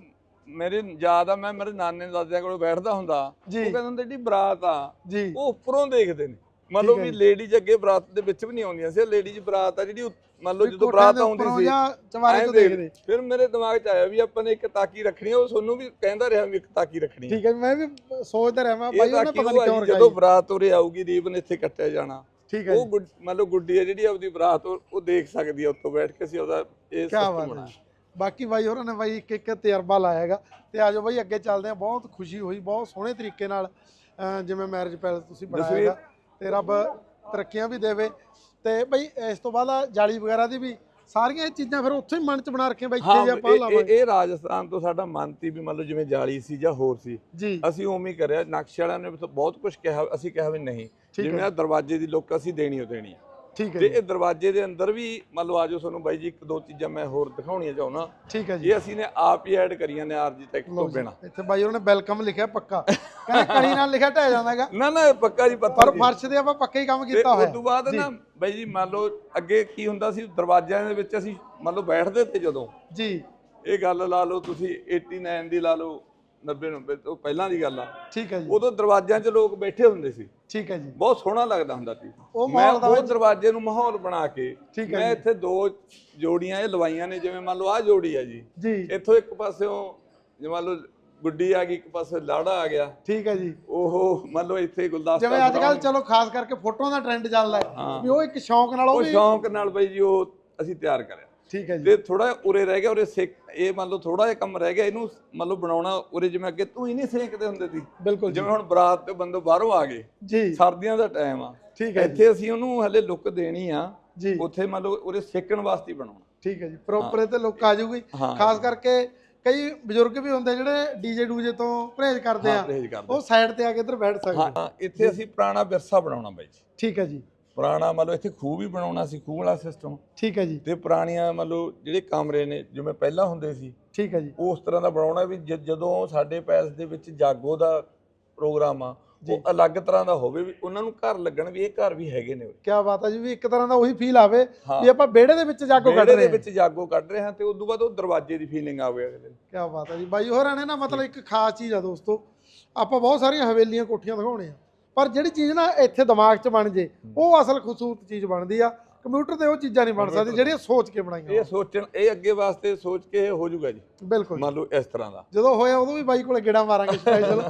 ਮੇਰੇ ਯਾਦ ਆ ਮੈਂ ਮੇਰੇ ਨਾਨੇ ਦਾਦਿਆਂ ਕੋਲ ਬੈਠਦਾ ਹੁੰਦਾ। ਉਹ ਕਹਿੰਦੇ ਹੁੰਦੇ ਜਿਹੜੀ ਬਰਾਤ ਆ। ਉਹ ਉੱਪਰੋਂ ਦੇਖਦੇ ਨੇ। ਮੰਨ ਲਓ ਵੀ। ਲੇਡੀਜ਼ ਅੱਗੇ ਬਰਾਤ ਦੇ ਵਿੱਚ ਵੀ ਨਹੀਂ ਆਉਂਦੀਆਂ ਸੀ ਲੇਡੀਜ਼ ਬਰਾਤ ਆ ਜਿਹੜੀ ਮੰਨ ਲਓ ਜਦੋਂ ਬਰਾਤ ਆਉਂਦੀ ਸੀ ਐਂ ਤੋਂ ਦੇਖ- ਦੇਖਦੇ ਫਿਰ ਮੇਰੇ ਦਿਮਾਗ 'ਚ ਆਇਆ ਵੀ ਆਪਾਂ ਨੇ ਇੱਕ ਤਾਕੀ ਰੱਖਣੀ ਆ ਉਹ ਤੁਹਾਨੂੰ ਵੀ ਕਹਿੰਦਾ ਰਿਹਾ ਵੀ ਇੱਕ ਤਾਕੀ ਰੱਖਣੀ ਠੀਕ ਹੈ ਮੈਂ ਵੀ ਸੋਚਦਾ ਰਿਹਾ ਮੈਂ ਬਾਈ ਉਹਨੇ ਪਤਾ ਨਹੀਂ ਕਿਉਂ ਜੀ, ਜਦੋਂ ਰਖਾਈ ਬਰਾਤ ਉਰੇ ਆਊਗੀ ਰੀਬਨ ਇੱਥੇ ਕੱਟਿਆ ਜਾਣਾ ਠੀਕ ਹੈ ਉਹ ਮੰਨ ਲਓ ਗੁੱਡੀ ਆ ਜਿਹੜੀ ਆਪਦੀ ਬਰਾਤ ਉਹ ਦੇਖ ਸਕਦੀ ਆ ਉੱਤੋਂ ਬੈਠ ਕੇ ਅਸੀਂ ਉਹਦਾ ਇਹ ਬਣਾਇਆ। ਜੀ। ਬਾਕੀ ਬਾਈ ਹੋਰਾਂ ਨੇ ਬਾਈ ਇੱਕ ਇੱਕ ਤਜਰਬਾ ਲਾਇਆ ਹੈਗਾ ਤੇ ਆਜੋ ਬਾਈ ਅੱਗੇ ਚੱਲਦੇ ਆ ਬਹੁਤ ਖੁਸ਼ੀ ਹੋਈ ਬਹੁਤ ਸੋਹਣੇ ਤਰੀਕੇ ਨਾਲ ਜਿਵੇਂ ਮੈਰਿਜ ਪੈਲਸ ਤੁਸੀਂ ਬਣਾਇਆ। ਹੈਗਾ ਤੇ ਰੱਬ ਤਰੱਕੀਆਂ ਵੀ ਦੇਵੇ। ਤੇ ਬਾਈ ਇਸ ਤੋਂ ਬਾਅਦ ਜਾਲੀ ਵਗੈਰਾ ਦੀ ਵੀ ਸਾਰੀਆਂ ਇਹ ਚੀਜ਼ਾਂ ਫਿਰ ਉੱਥੇ ਹੀ ਮਨ ਚ ਬਣਾ ਰੱਖੀਆਂ ਬਾਈ ਇੱਥੇ ਜੇ ਆਪਾਂ ਲਾਵਾਂਗੇ। ਇਹ ਰਾਜਸਥਾਨ ਤੋਂ ਸਾਡਾ ਮਨ ਤੀ ਵੀ ਮੰਨ ਲਓ ਜਿਵੇਂ ਜਾਲੀ ਸੀ ਜਾਂ ਹੋਰ ਸੀ। ਅਸੀਂ ਉਵੇਂ ਹੀ ਕਰਿਆ। ਨਕਸ਼ੇ ਵਾਲਿਆਂ ਨੇ ਬਹੁਤ ਕੁਝ ਕਿਹਾ ਅਸੀਂ ਕਿਹਾ ਵੀ ਨਹੀਂ। ਜਿਵੇਂ ਆ ਦਰਵਾਜ਼ੇ ਦੀ ਲੁੱਕ ਅਸੀਂ ਦੇਣੀ ਓ ਦੇਣੀ। ਠੀਕ ਹੈ ਤੇ ਇਹ ਦਰਵਾਜ਼ੇ ਦੇ ਅੰਦਰ ਵੀ ਮੰਨ ਲਓ ਆਜੋ ਤੁਹਾਨੂੰ ਬਾਈ ਜੀ ਇੱਕ ਦੋ ਚੀਜ਼ਾਂ ਮੈਂ ਹੋਰ ਦਿਖਾਉਣੀਆਂ ਚਾਹੁੰਦਾ। ਠੀਕ ਹੈ ਜੀ। ਇਹ ਅਸੀਂ ਨੇ ਆਪ ਹੀ ਐਡ ਕਰੀਆਂ ਨੇ ਆਰਜੀਟੈਕਟ ਲਓ ਤੋਂ ਬਿਨਾ। ਇੱਥੇ ਬਾਈ ਉਹਨਾਂ ਨੇ ਵੈਲਕਮ ਲਿਖਿਆ ਪੱਕਾ। ਕਹਿੰਦੇ ਕਣੀ ਨਾਲ ਲਿਖਿਆ ਢਹਿ ਜਾਂਦਾਗਾ। ਨਾ ਨਾ ਇਹ ਪੱਕਾ ਜੀ ਪੱਥਰ ਪਰ। ਫਰਸ਼ ਦੇ ਆਪਾਂ ਪੱਕਾ ਹੀ ਕੰਮ ਕੀਤਾ ਉਸ ਹੋਇਆ। ਤੋਂ ਬਾਅਦ ਨਾ ਬਾਈ ਜੀ ਮੰਨ ਲਓ ਅੱਗੇ ਕੀ ਹੁੰਦਾ ਸੀ ਦਰਵਾਜ਼ਿਆਂ ਦੇ ਵਿੱਚ ਅਸੀਂ ਮੰਨ ਲਓ ਬੈਠਦੇ ਤੇ ਜਦੋਂ। ਜੀ। ਇਹ ਗੱਲ ਲਾ ਲਓ ਤੁਸੀਂ 89 ਦੀ ਲਾ ਲਓ। 90 90 ਤੋਂ ਪਹਿਲਾਂ ਦੀ ਗੱਲ ਆ। ਠੀਕ ਹੈ ਜੀ। ਉਦੋਂ ਦਰਵਾਜ਼ਿਆਂ 'ਚ ਲੋਕ ਬੈਠੇ ਹੁੰਦੇ ਸੀ। ਠੀਕ ਹੈ ਜੀ। ਬਹੁਤ ਸੋਹਣਾ ਲੱਗਦਾ ਹੁੰਦਾ ਸੀ। ਉਹ ਮੈਂ ਮਾਹੌਲ ਦਾ ਉਹ ਦਰਵਾਜ਼ੇ ਨੂੰ ਮਾਹੌਲ ਬਣਾ ਕੇ ਠੀਕ ਹੈ ਮੈਂ ਇੱਥੇ ਦੋ ਜੋੜੀਆਂ ਇਹ ਲਵਾਈਆਂ ਨੇ ਜਿਵੇਂ ਮੰਨ ਲਓ ਆਹ ਜੋੜੀ ਆ ਜੀ। ਜੀ। ਇੱਥੋਂ ਇੱਕ ਪਾਸਿਓਂ ਜਿਵੇਂ ਮੰਨ ਲਓ ਗੁੱਡੀ ਆ ਗਈ ਇੱਕ ਪਾਸੇ ਲਾੜਾ ਆ ਗਿਆ। ਠੀਕ ਹੈ ਜੀ। ਉਹ ਮੰਨ ਲਓ ਇੱਥੇ ਗੁਲਦਸਤਾ ਜਿਵੇਂ ਅੱਜ ਕੱਲ। ਚਲੋ ਖਾਸ ਕਰਕੇ ਫੋਟੋਆਂ ਦਾ ਟ੍ਰੈਂਡ ਚੱਲਦਾ ਹੈ। ਹਾਂ। ਵੀ ਉਹ ਇੱਕ ਸ਼ੌਂਕ ਨਾਲ ਉਹ ਉਹ ਵੀ ਸ਼ੌਂਕ ਨਾਲ ਬਈ ਜੀ ਉਹ ਅਸੀਂ ਤਿਆਰ ਕਰਿਆ। ਠੀਕ ਹੈ ਜੀ। ਤੇ ਥੋੜਾ ਉਰੇ ਰਹਿ ਗਿਆ ਉਰੇ ਸੇਕ ਇਹ ਮੰਨ ਲਓ ਥੋੜਾ ਜਿਹਾ ਕੰਮ ਰਹਿ ਗਿਆ ਇਹਨੂੰ ਮੰਨ ਲਓ ਬਣਾਉਣਾ ਉਰੇ ਜਿਵੇਂ ਅੱਗੇ ਤੂੰ ਹੀ ਨਹੀਂ ਸੇਕਦੇ ਹੁੰਦੇ ਸੀ। ਬਿਲਕੁਲ ਜਿਵੇਂ ਹੁਣ ਬਰਾਤ ਤੇ ਬੰਦੋ ਬਾਹਰੋਂ ਆ ਗਏ ਜੀ। ਸਰਦੀਆਂ ਦਾ ਟਾਈਮ ਆ। ਠੀਕ ਹੈ ਇੱਥੇ ਅਸੀਂ ਉਹਨੂੰ ਹਲੇ ਲੁੱਕ ਦੇਣੀ ਆ ਜੀ। ਉੱਥੇ ਮੰਨ ਲਓ ਉਰੇ ਸੇਕਣ ਵਾਸਤੇ ਬਣਾਉਣਾ। ਠੀਕ ਹੈ ਜੀ ਪ੍ਰੋਪਰ ਤੇ ਲੋਕ ਆ ਜਾਊਗੀ। ਖਾਸ ਕਰਕੇ ਕਈ ਬਜ਼ੁਰਗ ਵੀ ਹੁੰਦੇ ਜਿਹੜੇ ਡੀਜੇ ਡੂਜੇ ਤੋਂ ਪਰਹੇਜ਼ ਕਰਦੇ ਆ। ਉਹ ਸਾਈਡ ਤੇ ਆ ਕੇ ਇੱਧਰ ਬੈਠ ਸਕਦੇ ਹਾਂ ਇੱਥੇ ਅਸੀਂ ਪੁਰਾਣਾ ਵਿਰਸਾ ਬਣਾਉਣਾ ਬਾਈ ਜੀ। ਠੀਕ ਹੈ ਜੀ। ਪੁਰਾਣਾ ਮੰਨ ਲਓ ਇੱਥੇ ਖੂਹ ਵੀ ਬਣਾਉਣਾ ਸੀ ਖੂਹ ਵਾਲਾ ਸਿਸਟਮ ਠੀਕ ਹੈ ਜੀ। ਤੇ ਪੁਰਾਣੀਆਂ ਮੰਨ ਲਓ ਜਿਹੜੇ ਕਮਰੇ ਨੇ ਜਿਵੇਂ ਪਹਿਲਾਂ ਹੁੰਦੇ ਸੀ ਠੀਕ ਹੈ ਜੀ। ਉਸ ਤਰ੍ਹਾਂ ਦਾ ਬਣਾਉਣਾ ਵੀ ਜ- ਜਦੋਂ ਸਾਡੇ ਪੈਲਸ ਦੇ ਵਿੱਚ ਜਾਗੋ ਦਾ ਪ੍ਰੋਗਰਾਮ ਆ ਉਹ ਅਲੱਗ ਤਰ੍ਹਾਂ ਦਾ ਹੋਵੇ ਵੀ ਉਹਨਾਂ ਨੂੰ ਘਰ ਲੱਗਣ ਵੀ ਇਹ ਘਰ ਵੀ ਹੈਗੇ ਨੇ। ਕੀ ਬਾਤ ਹੈ ਜੀ ਵੀ ਇੱਕ ਤਰ੍ਹਾਂ ਦਾ ਉਹੀ ਫੀਲ ਆਵੇ ਹਾਂ। ਵੀ ਆਪਾਂ ਵਿਹੜੇ ਦੇ ਵਿੱਚ ਜਾਗੋ ਕੱਢ ਵਿਹੜੇ ਰਹੇ ਦੇ ਹਾਂ ਵਿੱਚ ਜਾਗੋ ਕੱਢ ਰਹੇ ਹਾਂ ਤੇ ਉਸ ਤੋਂ ਬਾਅਦ ਉਹ ਦਰਵਾਜ਼ੇ ਦੀ ਫੀਲਿੰਗ ਆਵੇ ਅਗਲੇ ਨੂੰ ਕੀ ਬਾਤ ਹੈ ਜੀ। ਬਾਈ ਹੋਰਾਂ ਨੇ ਨਾ ਮਤਲਬ ਇੱਕ ਖਾਸ ਚੀਜ਼ ਆ ਦੋਸਤੋ। ਆਪਾਂ ਬਹੁਤ ਸਾਰੀਆਂ ਹਵੇਲੀਆਂ ਕੋਠੀਆਂ ਦਿਖਾਉਣੇ ਆ। ਪਰ ਜਿਹੜੀ ਚੀਜ਼ ਨਾ ਇੱਥੇ ਦਿਮਾਗ 'ਚ ਬਣ ਜੇ ਉਹ ਅਸਲ ਖੂਬਸੂਰਤ ਚੀਜ਼ ਬਣਦੀ ਆ। ਕੰਪਿਊਟਰ ਤੇ ਉਹ ਚੀਜ਼ਾਂ ਨਹੀਂ ਬਣ ਸਕਦੀਆਂ ਜਿਹੜੀਆਂ ਸੋਚ ਕੇ ਬਣਾਈਆਂ ਇਹ ਸੋਚਣ ਇਹ ਅੱਗੇ ਵਾਸਤੇ ਸੋਚ ਕੇ ਹੋ ਜਾਊਗਾ ਜੀ। ਬਿਲਕੁਲ। ਮੰਨ ਲਓ ਇਸ ਤਰ੍ਹਾਂ ਦਾ। ਜਦੋਂ ਹੋਇਆ ਉਦੋਂ ਵੀ ਬਾਈ ਕੋਲੇ ਗੇੜਾ ਮਾਰਾਂਗੇ ਸਪੈਸ਼ਲ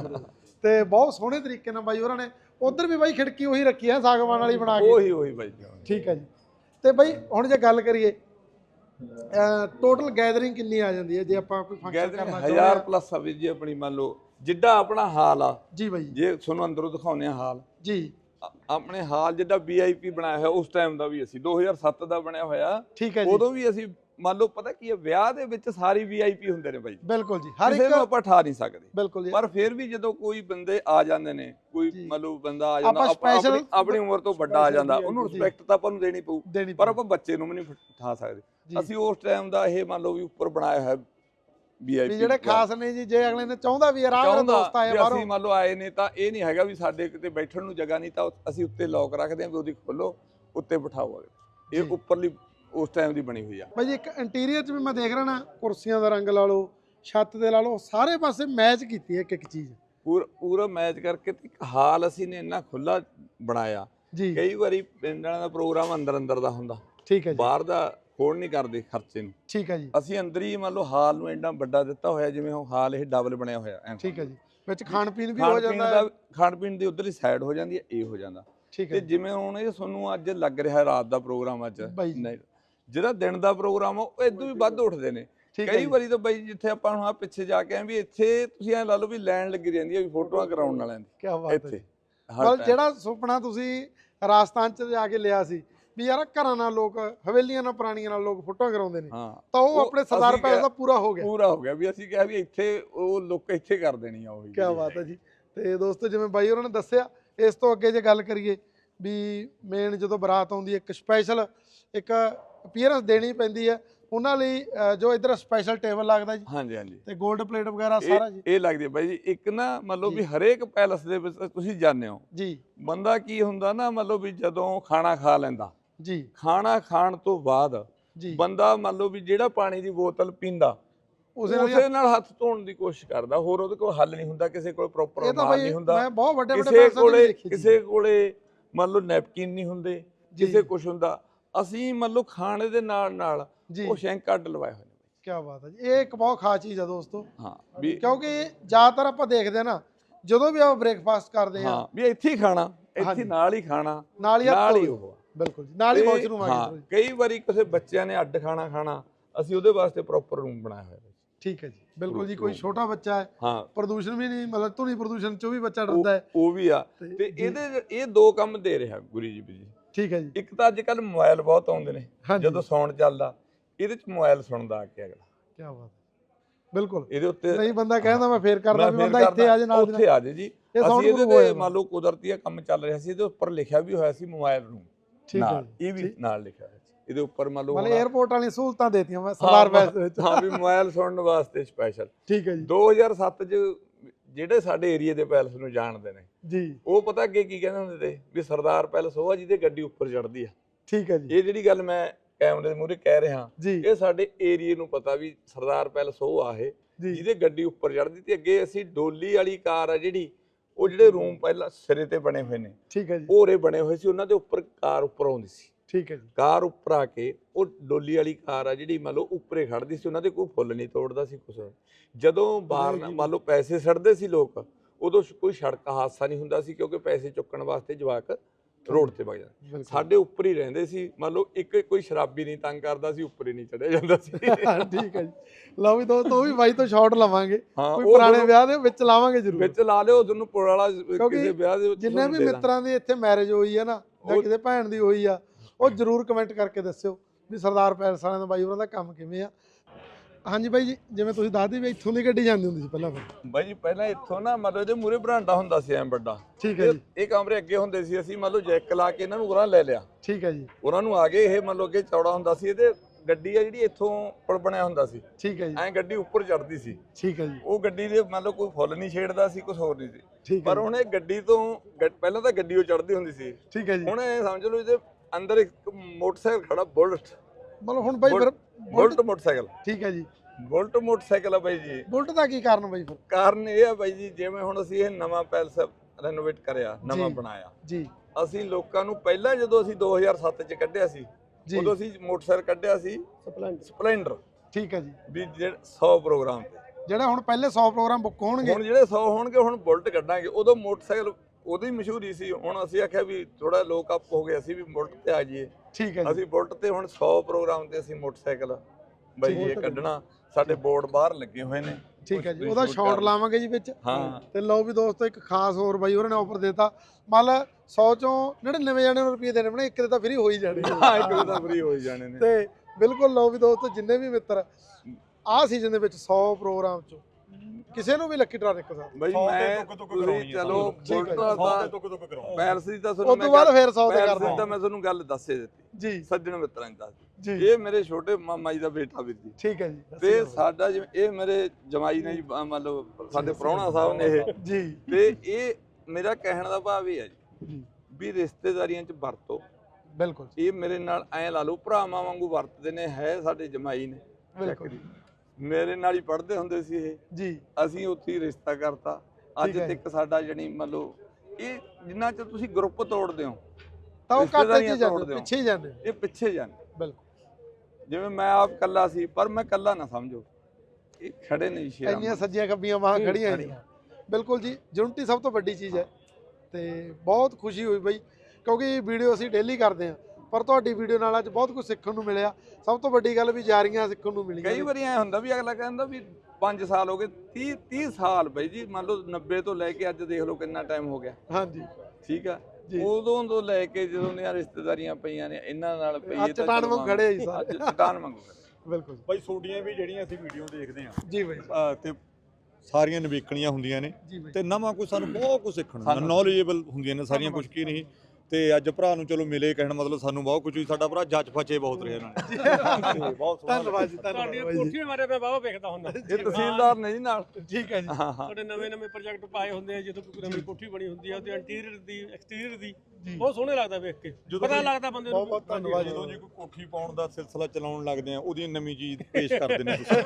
ਤੇ ਬਹੁਤ ਸੋਹਣੇ ਤਰੀਕੇ ਨਾਲ ਬਾਈ ਹੋਰਾਂ ਨੇ ਉਧਰ ਵੀ ਬਾਈ ਖਿੜਕੀ ਉਹੀ ਰੱਖੀ ਆ ਸਾਗਵਾਨ ਵਾਲੀ ਬਣਾ ਕੇ। ਉਹੀ ਉਹੀ ਬਾਈ। ਠੀਕ ਹੈ ਜੀ। ਤੇ ਬਾਈ ਹੁਣ ਜੇ ਗੱਲ ਕਰੀਏ ਟੋਟਲ ਗੈਦਰਿੰਗ ਕਿੰਨੀ ਆ ਜਾਂਦੀ ਹੈ ਜੇ ਆਪਾਂ ਕੋਈ ਫੰਕਸ਼ਨ ਕਰਨਾ ਚਾਹੁੰਦੇ ਹਜ਼ਾਰ ਆ? ਪਲੱਸ ਆ ਵੀਰ ਜੀ ਆਪਣੀ ਮੰਨ ਲਓ ਜਿੱਡਾ ਆਪਣਾ ਹਾਲ ਆ ਜੀ ਬਾਈ। ਜੇ ਤੁਹਾਨੂੰ ਅੰਦਰੋਂ ਦਿਖਾਉਨੇ ਆ ਹਾਲ। ਜੀ। ਆਪਣੇ ਹਾਲ ਜਿੱਡਾ ਵੀਆਈਪੀ ਬਣਾਇਆ ਹੋਇਆ ਉਸ ਟਾਈਮ ਦਾ ਵੀ ਅਸੀਂ 2007 ਦਾ ਬਣਿਆ ਹੋਇਆ। ਠੀਕ ਹੈ ਜੀ। ਉਦੋਂ ਵੀ ਅਸੀਂ ਮੰਨ ਲਓ ਪਤਾ ਕੀ ਹੈ ਵਿਆਹ ਦੇ ਵਿੱਚ ਸਾਰੀ ਵੀਆਈਪੀ ਹੁੰਦੇ ਨੇ ਬਾਈ। ਬਿਲਕੁਲ ਜੀ ਹਰ ਇੱਕ ਨੂੰ ਆਪਾਂ ਠਾ ਨਹੀਂ ਸਕਦੇ। ਬਿਲਕੁਲ ਜੀ। ਪਰ ਫਿਰ ਵੀ ਜਦੋਂ ਕੋਈ ਬੰਦੇ ਆ ਜਾਂਦੇ ਨੇ ਕੋਈ। ਮੰਨ ਲਓ ਬੰਦਾ ਆ ਜਾਂਦਾ ਆਪਣੀ ਆਪਣੀ ਉਮਰ ਤੋਂ ਵੱਡਾ ਆ ਜਾਂਦਾ ਉਹਨੂੰ। ਰਿਸਪੈਕਟ ਤਾਂ ਆਪਾਂ ਨੂੰ ਦੇਣੀ ਪਊ ਪਰ ਆਪਾਂ ਬੱਚੇ ਨੂੰ ਵੀ ਨਹੀਂ ਠਾ ਸਕਦੇ। ਅਸੀਂ ਉਸ ਟਾਈਮ ਦਾ ਇਹ ਮੰਨ ਲਓ ਵੀ ਉੱਪਰ ਬਣਾਇਆ ਹੋਇਆ ਵੀ ਵੀਆਈਪੀ ਜਿਹੜੇ ਖਾਸ ਨੇ ਜੀ ਜੇ ਅਗਲੇ ਨੇ ਚਾਹੁੰਦਾ ਵੀ ਆਹ ਮੇਰਾ ਦੋਸਤ ਵੀ ਬਾਹਰੋਂ। ਅਸੀਂ ਮੰਨ ਲਓ ਆਏ ਨੇ ਤਾਂ ਇਹ ਨਹੀਂ ਹੈਗਾ ਵੀ ਸਾਡੇ ਕਿਤੇ ਬੈਠਣ ਨੂੰ ਜਗ੍ਹਾ ਨਹੀਂ ਤਾਂ ਅਸੀਂ ਉੱਤੇ ਲੋਕ ਰੱਖਦੇ ਵੀ ਉਹਦੀ ਖੋਲੋ ਉੱਤੇ ਬਿਠਾਓ ਇਹ। ਉੱਪਰਲੀ ਉਸ ਟਾਈਮ ਦੀ ਬਣੀ ਹੋਈ ਆ। ਜੀ ਇੱਕ ਇੰਟੀਰੀਅਰ 'ਚ ਵੀ ਮੈਂ ਦੇਖ ਰਿਹਾ ਨਾ ਕੁਰਸੀਆਂ ਦਾ ਰੰਗ ਲਾ ਲਓ ਛੱਤ ਦੇ ਲਾ ਲਓ ਸਾਰੇ ਪਾਸੇ ਮੈਚ ਕੀਤੀ ਹੈ ਇੱਕ ਇੱਕ ਚੀਜ਼। ਪੂਰਾ ਪੂਰਾ ਮੈਚ ਕਰਕੇ ਤੇ ਇੱਕ ਹਾਲ ਅਸੀਂ ਨੇ ਇੰਨਾ ਖੁੱਲਾ ਬਣਾਇਆ। ਜੀ। ਕਈ ਵਾਰੀ ਪਿੰਡਾਂ ਦਾ ਪ੍ਰੋਗਰਾਮ ਅੰਦਰ ਅੰਦਰ ਦਾ ਹੁੰਦਾ। ਠੀਕ ਹੈ ਜੀ। ਬਾਹਰ ਦਾ ਖੋੜ ਨਹੀਂ ਕਰਦੇ ਖਰਚੇ ਨੂੰ। ਠੀਕ ਹੈ ਜੀ। ਅਸੀਂ ਅੰਦਰ ਹੀ ਮੰਨ ਲਓ ਹਾਲ ਨੂੰ ਐਡਾ ਵੱਡਾ ਦਿੱਤਾ ਹੋਇਆ ਜਿਵੇਂ ਉਹ ਹਾਲ ਇਹ ਡਬਲ ਬਣਿਆ ਹੋਇਆ ਐਂ ਠੀਕ ਹੈ ਜੀ। ਵਿੱਚ ਖਾਣ ਪੀਣ ਵੀ ਹੋ ਜਾਂਦਾ ਹੈ। ਖਾਣ ਪੀਣ ਦੀ ਉਧਰਲੀ ਸਾਈਡ ਹੋ ਜਾਂਦੀ ਹੈ ਇਹ ਹੋ ਜਾਂਦਾ। ਠੀਕ ਤੇ ਹੈ ਜਿਵੇਂ ਹੁਣ ਇਹ ਤੁਹਾਨੂੰ ਅੱਜ ਲੱਗ ਰਿਹਾ ਰਾਤ ਦਾ ਪ੍ਰੋਗਰਾਮ ਅੱਜ। ਜਿਹੜਾ ਦਿਨ ਦਾ ਪ੍ਰੋਗਰਾਮ ਉਹ ਇਦੋਂ ਵੀ ਵੱਧ ਉੱਠਦੇ ਨੇ। ਕਈ। ਵਾਰੀ ਤਾਂ ਬਾਈ ਜਿੱਥੇ ਆਪਾਂ ਹੁਣ ਆ ਪਿੱਛੇ ਜਾ ਕੇ ਵੀ ਇੱਥੇ ਤੁਸੀਂ ਐ ਲਾ ਲਓ ਵੀ ਲਾਈਨ ਲੱਗੀ ਰਹਿੰਦੀ ਹੈ ਵੀ ਫੋਟੋਆਂ ਕਰਾਉਣ ਵਾਲਿਆਂ ਦੀ। ਕੀ ਬਾਤ ਹੈ ਇੱਥੇ। ਜਿਹੜਾ ਸੁਪਨਾ ਤੁਸੀਂ ਰਾਜਸਥਾਨ 'ਚ ਜਾ ਕੇ ਲਿਆ ਸੀ ਵੀ ਯਾਰ ਘਰਾਂ ਨਾਲ ਲੋਕ ਹਵੇਲੀਆਂ ਨਾਲ ਪੁਰਾਣੀਆਂ ਨਾਲ ਲੋਕ ਫੋਟੋਆਂ ਕਰਾਉਂਦੇ ਨੇ। ਤਾਂ ਉਹ ਆਪਣੇ ਸਰਦਾਰ ਪੈਲਸ ਦਾ ਪੂਰਾ ਹੋ ਗਿਆ। ਪੂਰਾ ਹੋ ਗਿਆ ਵੀ ਅਸੀਂ ਕਿਹਾ ਵੀ ਇੱਥੇ ਉਹ ਲੋਕ ਇੱਥੇ ਕਰ ਦੇਣੀ ਆ ਉਹੀ ਕੀ ਬਾਤ ਹੈ। ਜੀ। ਤੇ ਦੋਸਤੋ ਜਿਵੇਂ ਬਾਈ ਉਹਨਾਂ ਨੇ ਦੱਸਿਆ ਇਸ ਤੋਂ ਅੱਗੇ ਜੇ ਗੱਲ ਕਰੀਏ ਵੀ ਮੇਨ ਜਦੋਂ ਬਰਾਤ ਆਉਂਦੀ ਹੈ ਇੱਕ ਸਪੈਸ਼ਲ ਇੱਕ ਅਪੀਅਰੈਂਸ ਦੇਣੀ ਪੈਂਦੀ ਹੈ ਉਹਨਾਂ ਲਈ ਜੋ ਇਧਰ ਸਪੈਸ਼ਲ ਟੇਬਲ ਲੱਗਦਾ ਜੀ। ਹਾਂਜੀ ਹਾਂਜੀ। ਤੇ 골ਡ ਪਲੇਟ ਵਗੈਰਾ ਸਾਰਾ ਜੀ। ਇਹ ਲੱਗਦੀ ਹੈ ਬਾਈ ਜੀ ਇੱਕ ਨਾ ਮੰਨ ਲਓ ਜੀ। ਵੀ ਹਰੇਕ ਪੈਲਸ ਦੇ ਵਿੱਚ ਤੁਸੀਂ ਜਾਂਦੇ ਹੋ। ਜੀ। ਬੰਦਾ ਕੀ ਹੁੰਦਾ ਨਾ ਮੰਨ ਲਓ ਵੀ ਜਦੋਂ ਖਾਣਾ ਖਾ ਲੈਂਦਾ ਜੀ। ਖਾਣਾ ਖਾਣ ਤੋਂ ਬਾਅਦ ਬੰਦਾ ਮੰਨ ਲਓ ਵੀ ਜਿਹੜਾ ਪਾਣੀ ਦੀ ਬੋਤਲ ਪੀਂਦਾ ਉਸੇ ਨਾਲ ਹੱਥ ਧੋਣ ਦੀ ਕੋਸ਼ਿਸ਼ ਕਰਦਾ ਹੋਰ ਉਹਦੇ ਕੋਲ ਹੱਲ ਨਹੀਂ ਹੁੰਦਾ ਕਿਸੇ ਕੋਲ ਪ੍ਰੋਪਰ ਬਾਈ ਨਹੀਂ ਹੁੰਦਾ ਮੈਂ ਬਹੁਤ ਵੱਡੇ ਵੱਡੇ ਕਿਸੇ ਕੋਲੇ ਕਿਸੇ ਕੋਲੇ ਮੰਨ ਲਓ ਨੈਪਕਿਨ ਨਹੀਂ ਹੁੰਦੇ। ਕਿਸੇ ਕੁਝ ਹੁੰਦਾ ਅਸੀਂ ਮੰਨ ਲਓ ਖਾਣੇ ਦੇ ਨਾਲ ਨਾਲ ਉਹ ਸ਼ੈਂਕ ਕੱਢ ਲਵਾਏ ਹੋਏ ਨੇ। ਕੀ ਬਾਤ ਹੈ ਜੀ। ਇਹ ਇੱਕ ਬਹੁਤ ਖਾਸ ਚੀਜ਼ ਹੈ ਦੋਸਤੋ। ਹਾਂ ਕਿਉਂਕਿ ਜ਼ਿਆਦਾਤਰ ਆਪਾਂ ਦੇਖਦੇ ਆ ਨਾ ਜਦੋਂ ਵੀ ਆਪਾਂ ਬ੍ਰੇਕਫਾਸਟ ਕਰਦੇ ਆ ਹਾਂ ਵੀ ਇੱਥੇ ਹੀ ਖਾਣਾ ਇੱਥੇ। ਨਾਲ ਹੀ ਖਾਣਾ ਨਾਲ ਹੀ। ਉਹ ਬਿਲਕੁਲ ਜੀ। ਨਾਲ ਹੀ ਵਾਸ਼ਰੂਮ ਆ ਗਿਆ ਕਈ ਵਾਰੀ ਕਿਸੇ ਬੱਚਿਆਂ ਨੇ ਅੱਡ ਖਾਣਾ ਖਾਣਾ ਅਸੀਂ ਉਹਦੇ ਵਾਸਤੇ ਪ੍ਰੋਪਰ ਰੂਮ ਬਣਾਇਆ ਹੋਇਆ ਹੈ ਠੀਕ ਹੈ ਜੀ ਬਿਲਕੁਲ ਜੀ ਕੋਈ। ਛੋਟਾ ਬੱਚਾ ਹੈ ਪ੍ਰਦੂਸ਼ਣ ਵੀ ਨਹੀਂ ਮਤਲਬ ਧੁਨੀ ਪ੍ਰਦੂਸ਼ਣ ਚੋਂ ਵੀ ਬੱਚਾ ਡਰਦਾ ਹੈ। ਉਹ ਵੀ ਆ। ਤੇ। ਇਹਦੇ ਇਹ ਦੋ ਕੰਮ ਦੇ ਰਿਹਾ ਗੁਰੀ ਜੀ ਜੀ। ਠੀਕ ਹੈ ਜੀ। ਇੱਕ ਤਾਂ ਅੱਜ ਕੱਲ ਮੋਬਾਈਲ ਬਹੁਤ ਆਉਂਦੇ ਨੇ ਜਦੋਂ ਸਾਊਂਡ ਚੱਲਦਾ ਇਹਦੇ ਚ ਮੋਬਾਈਲ ਸੁਣਦਾ ਆ ਕੇ ਅਗਲਾ। ਕੀ ਬਾਤ ਬਿਲਕੁਲ। ਇਹਦੇ ਉੱਤੇ ਨਹੀਂ ਬੰਦਾ ਕਹਿੰਦਾ ਮੈਂ ਫੇਰ ਕਰਦਾ ਵੀ ਬੰਦਾ ਇੱਥੇ ਆ ਜੇ ਨਾਲ ਉੱਥੇ। ਆ ਜੇ ਜੀ। ਅਸੀਂ ਇਹਦੇ ਤੇ। ਮੰਨ ਲਓ ਕੁਦਰਤੀ ਕੰਮ ਚੱਲ ਰਿਹਾ ਸੀ ਇਹਦੇ ਉੱਪਰ ਲਿਖਿਆ ਵੀ ਹੋਇਆ ਸੀ ਮੋਬਾਈਲ ਰੂਮ ਨਾਲ ਇਹ ਵੀ। ਨਾਲ ਲਿਖਿਆ ਹੋਇਆ ਸੀ। ਇਹਦੇ ਉੱਪਰ ਮੰਨ ਲਓ ਮਤਲਬ 에어ਪੋਰਟ ਵਾਲੀਆਂ ਸਹੂਲਤਾਂ ਦੇਤੀਆਂ ਮੈਂ ਹਾਂ, ਸਰਦਾਰ ਵਿੱਚ। ਹਾਂ ਵੀ ਮੋਬਾਈਲ ਸੁਣਨ ਵਾਸਤੇ ਸਪੈਸ਼ਲ ਠੀਕ ਹੈ ਜੀ। 2007 ਚ ਜਿਹੜੇ ਸਾਡੇ ਏਰੀਆ ਦੇ ਪੈਲਸ ਨੂੰ ਜਾਣਦੇ ਨੇ ਜੀ। ਉਹ ਪਤਾ ਅੱਗੇ ਕੀ ਕਹਿੰਦੇ ਹੁੰਦੇ ਤੇ ਵੀ ਸਰਦਾਰ ਪੈਲਸ ਉਹ ਆ ਜਿਹਦੇ ਗੱਡੀ ਉੱਪਰ ਚੜਦੀ ਆ। ਠੀਕ ਹੈ ਜੀ। ਇਹ ਜਿਹੜੀ ਗੱਲ ਮੈਂ ਕੈਮਰੇ ਦੇ ਮੂਹਰੇ ਕਹਿ ਰਿਹਾ ਇਹ ਸਾਡੇ ਏਰੀਏ ਨੂੰ ਪਤਾ ਵੀ ਸਰਦਾਰ ਪੈਲਸ ਉਹ ਆ ਇਹ ਜਿਹਦੇ ਗੱਡੀ ਉੱਪਰ ਚੜਦੀ ਤੇ ਅੱਗੇ ਅਸੀਂ ਡੋਲੀ ਵਾਲੀ ਕਾਰ ਆ ਜਿਹੜੀ ਉਹ ਜਿਹੜੇ ਰੂਮ ਪਹਿਲਾਂ ਸਿਰੇ ਤੇ ਬਣੇ ਹੋਏ ਨੇ ਠੀਕ ਹੈ ਜੀ। ਹੋਰੇ ਬਣੇ ਹੋਏ ਸੀ ਉਹਨਾਂ ਦੇ ਉੱਪਰ ਕਾਰ ਉੱਪਰ ਆਉਂਦੀ ਸੀ। ਠੀਕ ਹੈ ਜੀ। ਕਾਰ ਉੱਪਰ ਆ ਕੇ ਉਹ ਡੋਲੀ ਵਾਲੀ ਕਾਰ ਆ ਜਿਹੜੀ ਮੰਨ ਲਓ ਉੱਪਰੇ ਖੜਦੀ ਸੀ ਉਹਨਾਂ ਦੇ ਕੋਈ ਫੁੱਲ ਨਹੀਂ ਤੋੜਦਾ ਸੀ ਕੁਛ। ਜਦੋਂ ਬਾਹਰ ਮੰਨ ਲਓ ਪੈਸੇ ਸੜਦੇ ਸੀ ਲੋਕ ਉਦੋਂ ਕੋਈ ਸੜਕ ਹਾਦਸਾ ਨਹੀਂ ਹੁੰਦਾ ਸੀ ਕਿਉਂਕਿ ਪੈਸੇ ਚੁੱਕਣ ਵਾਸਤੇ ਜਵਾਕ ਰੋਡ ਤੇ ਵਗ ਜਾਂਦੇ। ਸਾਡੇ ਉੱਪਰ ਹੀ ਰਹਿੰਦੇ ਸੀ। ਮੰਨ ਲਓ ਇੱਕ ਕੋਈ ਸ਼ਰਾਬੀ ਨਹੀਂ ਤੰਗ ਕਰਦਾ ਸੀ ਉੱਪਰ ਹੀ ਨਹੀਂ ਚੜਿਆ ਜਾਂਦਾ ਸੀ। ਠੀਕ ਹੈ ਜੀ। ਲਓ ਵੀ ਦੋਸਤੋ ਵੀ ਬਾਈ ਤੋਂ ਸ਼ਾਟ ਲਵਾਂਗੇ। ਕੋਈ ਪੁਰਾਣੇ ਵਿਆਹ ਦੇ ਵਿੱਚ ਲਾਵਾਂਗੇ ਜ਼ਰੂਰ। ਵਿੱਚ ਲਾ ਲਿਓ ਤੁਹਾਨੂੰ ਕਿਉਂਕਿ ਕਿਸੇ ਵਿਆਹ ਦੇ ਵਿੱਚ ਜਿੰਨੇ ਵੀ। ਮਿੱਤਰਾਂ ਦੀ ਇੱਥੇ ਮੈਰਿਜ ਹੋਈ ਹੈ ਨਾ ਜਾਂ ਕਿਸੇ ਭੈਣ ਦੀ ਹੋਈ ਆ ਉਹ ਜਰੂਰ ਕਮੈਂਟ ਕਰਕੇ ਦੱਸਿਓ ਵੀ ਸਰਦਾਰ ਪੈਲਸ ਵਾਲਿਆਂ ਦਾ ਬਾਈ ਉਹਨਾਂ ਦਾ ਕੰਮ ਕਿਵੇਂ ਆ। ਹਾਂਜੀ ਬਾਈ ਜੀ ਜਿਵੇਂ ਤੁਸੀਂ ਦੱਸਦੇ ਵੀ ਇੱਥੋਂ ਦੀ ਗੱਡੀ ਜਾਂਦੀ ਹੁੰਦੀ ਸੀ ਪਹਿਲਾਂ ਫਿਰ। ਬਾਈ ਜੀ ਪਹਿਲਾਂ ਇੱਥੋਂ ਨਾ ਮਤਲਬ ਇਹਦੇ ਮੂਰੇ ਬਰਾਂਡਾ ਹੁੰਦਾ ਸੀ ਐ ਵੱਡਾ। ਠੀਕ ਹੈ ਜੀ। ਇਹ ਕਮਰੇ ਅੱਗੇ ਹੁੰਦੇ ਸੀ ਅਸੀਂ ਮੰਨ ਲਓ ਜੈਕ ਲਾ ਕੇ ਇਹਨਾਂ ਨੂੰ ਉਰਾਂ ਲੈ ਲਿਆ। ਠੀਕ ਹੈ ਜੀ। ਉਹਨਾਂ ਨੂੰ ਆ ਗਏ ਇਹ ਮੰਨ ਲਓ ਅੱਗੇ ਚੌੜਾ ਹੁੰਦਾ ਸੀ ਇਹਦੇ ਗੱਡੀ ਆ ਜਿਹੜੀ ਇੱਥੋਂ ਪੁਲ ਬਣਿਆ ਹੁੰਦਾ ਸੀ। ਠੀਕ ਹੈ ਜੀ। ਐ ਗੱਡੀ ਉੱਪਰ ਚੜਦੀ ਸੀ। ਠੀਕ ਹੈ ਜੀ। ਉਹ ਗੱਡੀ ਦੇ ਮੰਨ ਲਓ ਕੋਈ ਫੁੱਲ ਨਹੀਂ ਛੇੜਦਾ ਸੀ ਕੁਝ ਹੋਰ ਨਹੀਂ ਸੀ। ਠੀਕ ਹੈ ਪਰ ਹੁਣ ਇਹ ਗੱਡੀ ਤੋਂ ਪਹਿਲਾਂ ਤਾਂ ਗੱਡੀ ਉਹ ਚੜਦੀ ਹੁੰਦੀ ਸੀ। ਠੀਕ ਹੈ ਜੀ। ਹੁਣ ਇਹ ਸਮਝ ਲਓ ਇਹਦੇ ਅੰਦਰ ਇੱਕ ਮੋਟਰਸਾਈਕਲ ਖੜਾ ਬੁਲਟ। ਮਤਲਬ ਹੁਣ ਬਾਈ ਫਿਰ ਬੁਲਟ ਮੋਟਰਸਾਈਕਲ। ਠੀਕ ਹੈ ਜੀ। ਬੁਲਟ ਮੋਟਰਸਾਈਕਲ ਆ ਬਾਈ ਜੀ। ਬੁਲਟ ਦਾ ਕੀ ਕਾਰਨ ਬਾਈ ਫਿਰ? ਕਾਰਨ ਇਹ ਆ ਬਾਈ ਜੀ ਜਿਵੇਂ ਹੁਣ ਅਸੀਂ ਇਹ ਨਵਾਂ ਪੈਲਸ ਰੈਨੋਵੇਟ ਕਰਿਆ ਨਵਾਂ। ਬਣਾਇਆ। ਜੀ। ਅਸੀਂ ਲੋਕਾਂ ਨੂੰ ਪਹਿਲਾਂ ਜਦੋਂ ਅਸੀਂ 2007 ਚ ਕੱਢਿਆ ਸੀ ਉਦੋਂ ਅਸੀਂ ਮੋਟਰਸਾਈਕਲ ਕੱਢਿਆ ਸੀ ਸਪਲੈਂਡਰ ਠੀਕ ਹੈ ਜੀ। ਵੀ ਜਿਹੜਾ 100 ਪ੍ਰੋਗਰਾਮ ਤੇ। ਜਿਹੜਾ ਹੁਣ ਪਹਿਲੇ 100 ਪ੍ਰੋਗਰਾਮ ਬੁੱਕ ਹੋਣਗੇ। ਹੁਣ ਜਿਹੜੇ 100 ਹੋਣਗੇ ਹੁਣ ਬੁਲਟ ਕੱਢਾਂਗੇ ਉਦੋਂ ਮੋਟਰਸਾਈਕਲ ਉਹਦੀ ਮਸ਼ਹੂਰੀ ਸੀ ਹੁਣ ਅਸੀਂ ਆਖਿਆ ਵੀ ਥੋੜਾ ਲੋਕ ਅਪ ਹੋ ਗਏ ਅਸੀਂ ਵੀ ਬੁਲਟ ਤੇ ਆ ਜਾਈਏ। ਠੀਕ ਹੈ ਜੀ। ਅਸੀਂ ਬੁਲਟ ਤੇ ਹੁਣ 100 ਪ੍ਰੋਗਰਾਮ ਤੇ ਅਸੀਂ ਮੋਟਰਸਾਈਕਲ ਬਾਈ ਇਹ ਕੱਢਣਾ। ਸਾਡੇ ਬੋਰਡ ਬਾਹਰ ਲੱਗੇ ਹੋਏ ਨੇ। ਠੀਕ ਹੈ ਜੀ ਉਹਦਾ ਸ਼ਾਟ। ਲਾਵਾਂਗੇ ਜੀ ਵਿੱਚ। ਹਾਂ। ਤੇ ਲਓ ਵੀ ਦੋਸਤੋ ਇੱਕ ਖਾਸ ਹੋਰ ਬਾਈ ਉਹਨਾਂ ਨੇ ਆਫਰ ਦਿੱਤਾ। ਮੰਨ ਲਾ 100 ਚੋਂ 99 ਜਾਣੇ ਨੂੰ ਰੁਪਏ ਦੇਣੇ ਬਣੇ ਇੱਕ ਦੇ ਤਾਂ ਫ੍ਰੀ ਹੋ ਹੀ ਜਾਣੇ। ਹਾਂ ਇੱਕ ਤਾਂ ਫ੍ਰੀ ਹੋ ਹੀ ਜਾਣੇ ਨੇ। ਤੇ ਬਿਲਕੁਲ ਲਓ ਵੀ ਦੋਸਤੋ ਜਿੰਨੇ ਵੀ ਮਿੱਤਰ ਆਹ ਸੀਜ਼ਨ ਦੇ ਵਿੱਚ 100 ਪ੍ਰੋਗਰਾਮ ਚੋਂ ਕਿਸੇ ਨੂੰ ਵੀ ਲੱਕੀ ਡਰਾ ਇੱਕ ਸਾਥ ਬਾਈ ਮੈਂ ਤੁਸੀਂ ਚਲੋ। ਬੁਲਟ ਦਾ ਪੈਰਸ ਦੀ ਤਾਂ ਉਸ ਤੁਹਾਨੂੰ ਤੋਂ ਬਾਅਦ ਫੇਰ 100 ਤੇ ਪੈਰਸ ਕਰ ਦੀ ਤਾਂ ਮੈਂ ਤੁਹਾਨੂੰ ਗੱਲ ਦੱਸੇ ਦਿੱਤੀ। ਜੀ। ਸੱਜਣ ਮਿੱਤਰਾਂ ਦੀ ਦੱਸ ਇਹ ਮੇਰੇ ਛੋਟੇ ਮਾਮਾ ਜੀ ਦਾ ਬੇਟਾ ਵੀਰ ਜੀ ਠੀਕ ਹੈ ਜੀ ਤੇ ਸਾਡਾ ਜਿਵੇਂ ਇਹ ਮੇਰੇ ਜਮਾਈ ਨੇ ਜੀ ਮੰਨ ਲਓ ਸਾਡੇ ਪ੍ਰਾਹੁਣਾ ਸਾਹਿਬ ਨੇ ਇਹ। ਜੀ। ਤੇ ਇਹ ਮੇਰਾ ਕਹਿਣ ਦਾ ਭਾਵ ਇਹ ਹੈ ਜੀ ਜੀ। ਵੀ ਰਿਸ਼ਤੇਦਾਰੀਆਂ 'ਚ ਵਰਤੋ। ਬਿਲਕੁਲ ਇਹ ਮੇਰੇ ਨਾਲ ਐ ਲਾ ਲਓ ਭਰਾਵਾਂ ਵਾਂਗੂ ਵਰਤਦੇ ਨੇ ਹੈ ਸਾਡੇ ਜਮਾਈ ਨੇ। ਬਿਲਕੁਲ ਮੇਰੇ ਨਾਲ ਹੀ ਪੜ੍ਹਦੇ ਹੁੰਦੇ ਸੀ ਇਹ। ਜੀ। ਅਸੀਂ ਉੱਥੇ ਹੀ ਰਿਸ਼ਤਾ ਕਰਤਾ। ਅੱਜ। ਤੱਕ ਸਾਡਾ ਜਣੀ ਮੰਨ ਲਓ ਇਹ ਜਿੰਨਾ ਚ ਤੁਸੀਂ ਗਰੁੱਪ ਤੋੜਦੇ ਹੋ ਤਾਂ ਉਹ ਰਿਸ਼ਤੇਦਾਰੀਆਂ ਹੀ ਜਾਂਦੇ। ਪਿੱਛੇ ਜਾਂਦੇ ਇਹ ਪਿੱਛੇ ਜਾਂਦੇ। ਬਿਲਕੁਲ। ਜਿਵੇਂ ਮੈਂ ਆਪ ਕੱਲਾ ਸੀ ਪਰ ਮੈਂ ਕੱਲਾ ਨਾ ਸਮਝੋ। ਇਹ ਖੜੇ ਨਹੀਂ ਸ਼ੇਰਾਂ ਇੰਨੀਆਂ ਸੱਜੀਆਂ ਬਾਹਾਂ ਇਹ ਖੜੀਆਂ। ਨੇ ਬਿਲਕੁਲ ਜੀ ਯੂਨਿਟੀ ਸਭ ਤੋਂ ਵੱਡੀ ਚੀਜ਼ ਹੈ। ਤੇ ਬਹੁਤ ਖੁਸ਼ੀ ਹੋਈ ਬਈ ਕਿਉਂਕਿ ਵੀਡੀਓ ਅਸੀਂ ਡੇਲੀ ਕਰਦੇ ਹਾਂ। ਪਰ ਤੁਹਾਡੀ ਵੀਡੀਓ ਨਾਲ ਅੱਜ ਬਹੁਤ ਕੁਝ ਸਿੱਖਣ ਨੂੰ ਮਿਲਿਆ। ਸਭ ਤੋਂ ਵੱਡੀ ਗੱਲ ਵੀ ਜਾਰੀਆਂ ਸਿੱਖਣ ਨੂੰ ਮਿਲੀਆਂ ਕਈ। ਵਾਰੀ ਐ ਹੁੰਦਾ ਵੀ ਅਗਲਾ ਕਹਿੰਦਾ ਵੀ 5 ਸਾਲ ਹੋ ਗਏ 30 30 ਸਾਲ ਬਈ ਜੀ ਮੰਨ ਲਓ 90 ਤੋਂ ਲੈ ਕੇ ਅੱਜ ਦੇਖ ਲਓ ਕਿੰਨਾ ਟਾਈਮ ਹੋ ਗਿਆ। ਹਾਂਜੀ। ਠੀਕ ਆ। ਉਦੋਂ ਤੋਂ ਲੈ ਕੇ ਜਦੋਂ ਦੀਆਂ ਰਿਸ਼ਤੇਦਾਰੀਆਂ ਪਈਆਂ ਨੇ ਇਹਨਾਂ ਨਾਲ ਪਈ ਅੱਜ ਚਟਾਨ ਵਾਂਗੂ ਖੜੇ ਜੀ ਸਾਰੇ। ਅੱਜ ਚਟਾਨ ਵਾਂਗੂ। ਬਿਲਕੁਲ। ਬਾਈ ਛੋਟੀਆਂ ਵੀ ਜਿਹੜੀਆਂ ਅਸੀਂ ਵੀਡੀਓ ਦੇਖਦੇ ਆ ਜੀ ਬਈ। ਤੇ ਸਾਰੀਆਂ ਨਵੇਕਣੀਆਂ ਹੁੰਦੀਆਂ ਨੇ ਤੇ ਨਵਾਂ ਕੁਝ ਸਾਨੂੰ ਬਹੁਤ ਕੁਝ ਸਿੱਖਣ ਨੂੰ ਨੌਲੇਜੇਬਲ ਹੁੰਦੀਆਂ ਨੇ ਸਾਰੀਆਂ ਕੁਝ ਕੀ ਨਹੀਂ। ਤੇ ਅੱਜ ਭਰਾ ਨੂੰ ਚਲੋ ਮਿਲੇ ਕਹਿਣ ਮਤਲਬ ਸਾਨੂੰ ਬਹੁਤ ਕੁਝ ਸਾਡਾ ਭਰਾ ਜੱਜ ਫਚੇ ਬਹੁਤ ਰਿਹਾ ਇਹਨਾਂ ਨੇ ਤੇ ਬਹੁਤ ਸੋਹਣਾ ਧੰਨਵਾਦ ਜੀ ਧੰਨਵਾਦ ਤੁਹਾਡੀਆਂ ਬਾਈ ਜੀ। ਕੋਠੀਆਂ ਬਾਰੇ ਮੈਂ ਬਾਵਾ ਵੇਖਦਾ ਹੁੰਦਾ। ਇਹ ਤਹਿਸੀਲਦਾਰ ਨੇ ਜੀ ਨਾਲ। ਠੀਕ ਹੈ ਜੀ। ਹਾਂ ਹਾਂ। ਤੁਹਾਡੇ ਨਵੇਂ ਨਵੇਂ ਪ੍ਰੋਜੈਕਟ ਪਾਏ ਹੁੰਦੇ ਆ ਜਦੋਂ ਕੋਈ ਨਵੀਂ ਕੋਠੀ ਬਣੀ ਹੁੰਦੀ ਆ ਉਹਦੇ ਇੰਟੀਰੀਅਰ ਦੀ ਐਕਸਟੀਰੀਅਰ ਦੀ ਬਹੁਤ ਸੋਹਣੇ ਲੱਗਦਾ ਵੇਖ ਕੇ। ਪਤਾ ਲੱਗਦਾ ਬੰਦੇ ਨੂੰ। ਬਹੁਤ ਬਹੁਤ ਧੰਨਵਾਦ ਜਦੋਂ ਜੀ ਕੋਈ ਕੋਠੀ ਪਾਉਣ ਦਾ ਸਿਲਸਿਲਾ ਚਲਾਉਣ ਲੱਗਦੇ ਆ ਉਹਦੀ ਨਵੀਂ ਚੀਜ਼ ਪੇਸ਼ ਕਰਦੇ ਨੇ ਤੁਸੀਂ।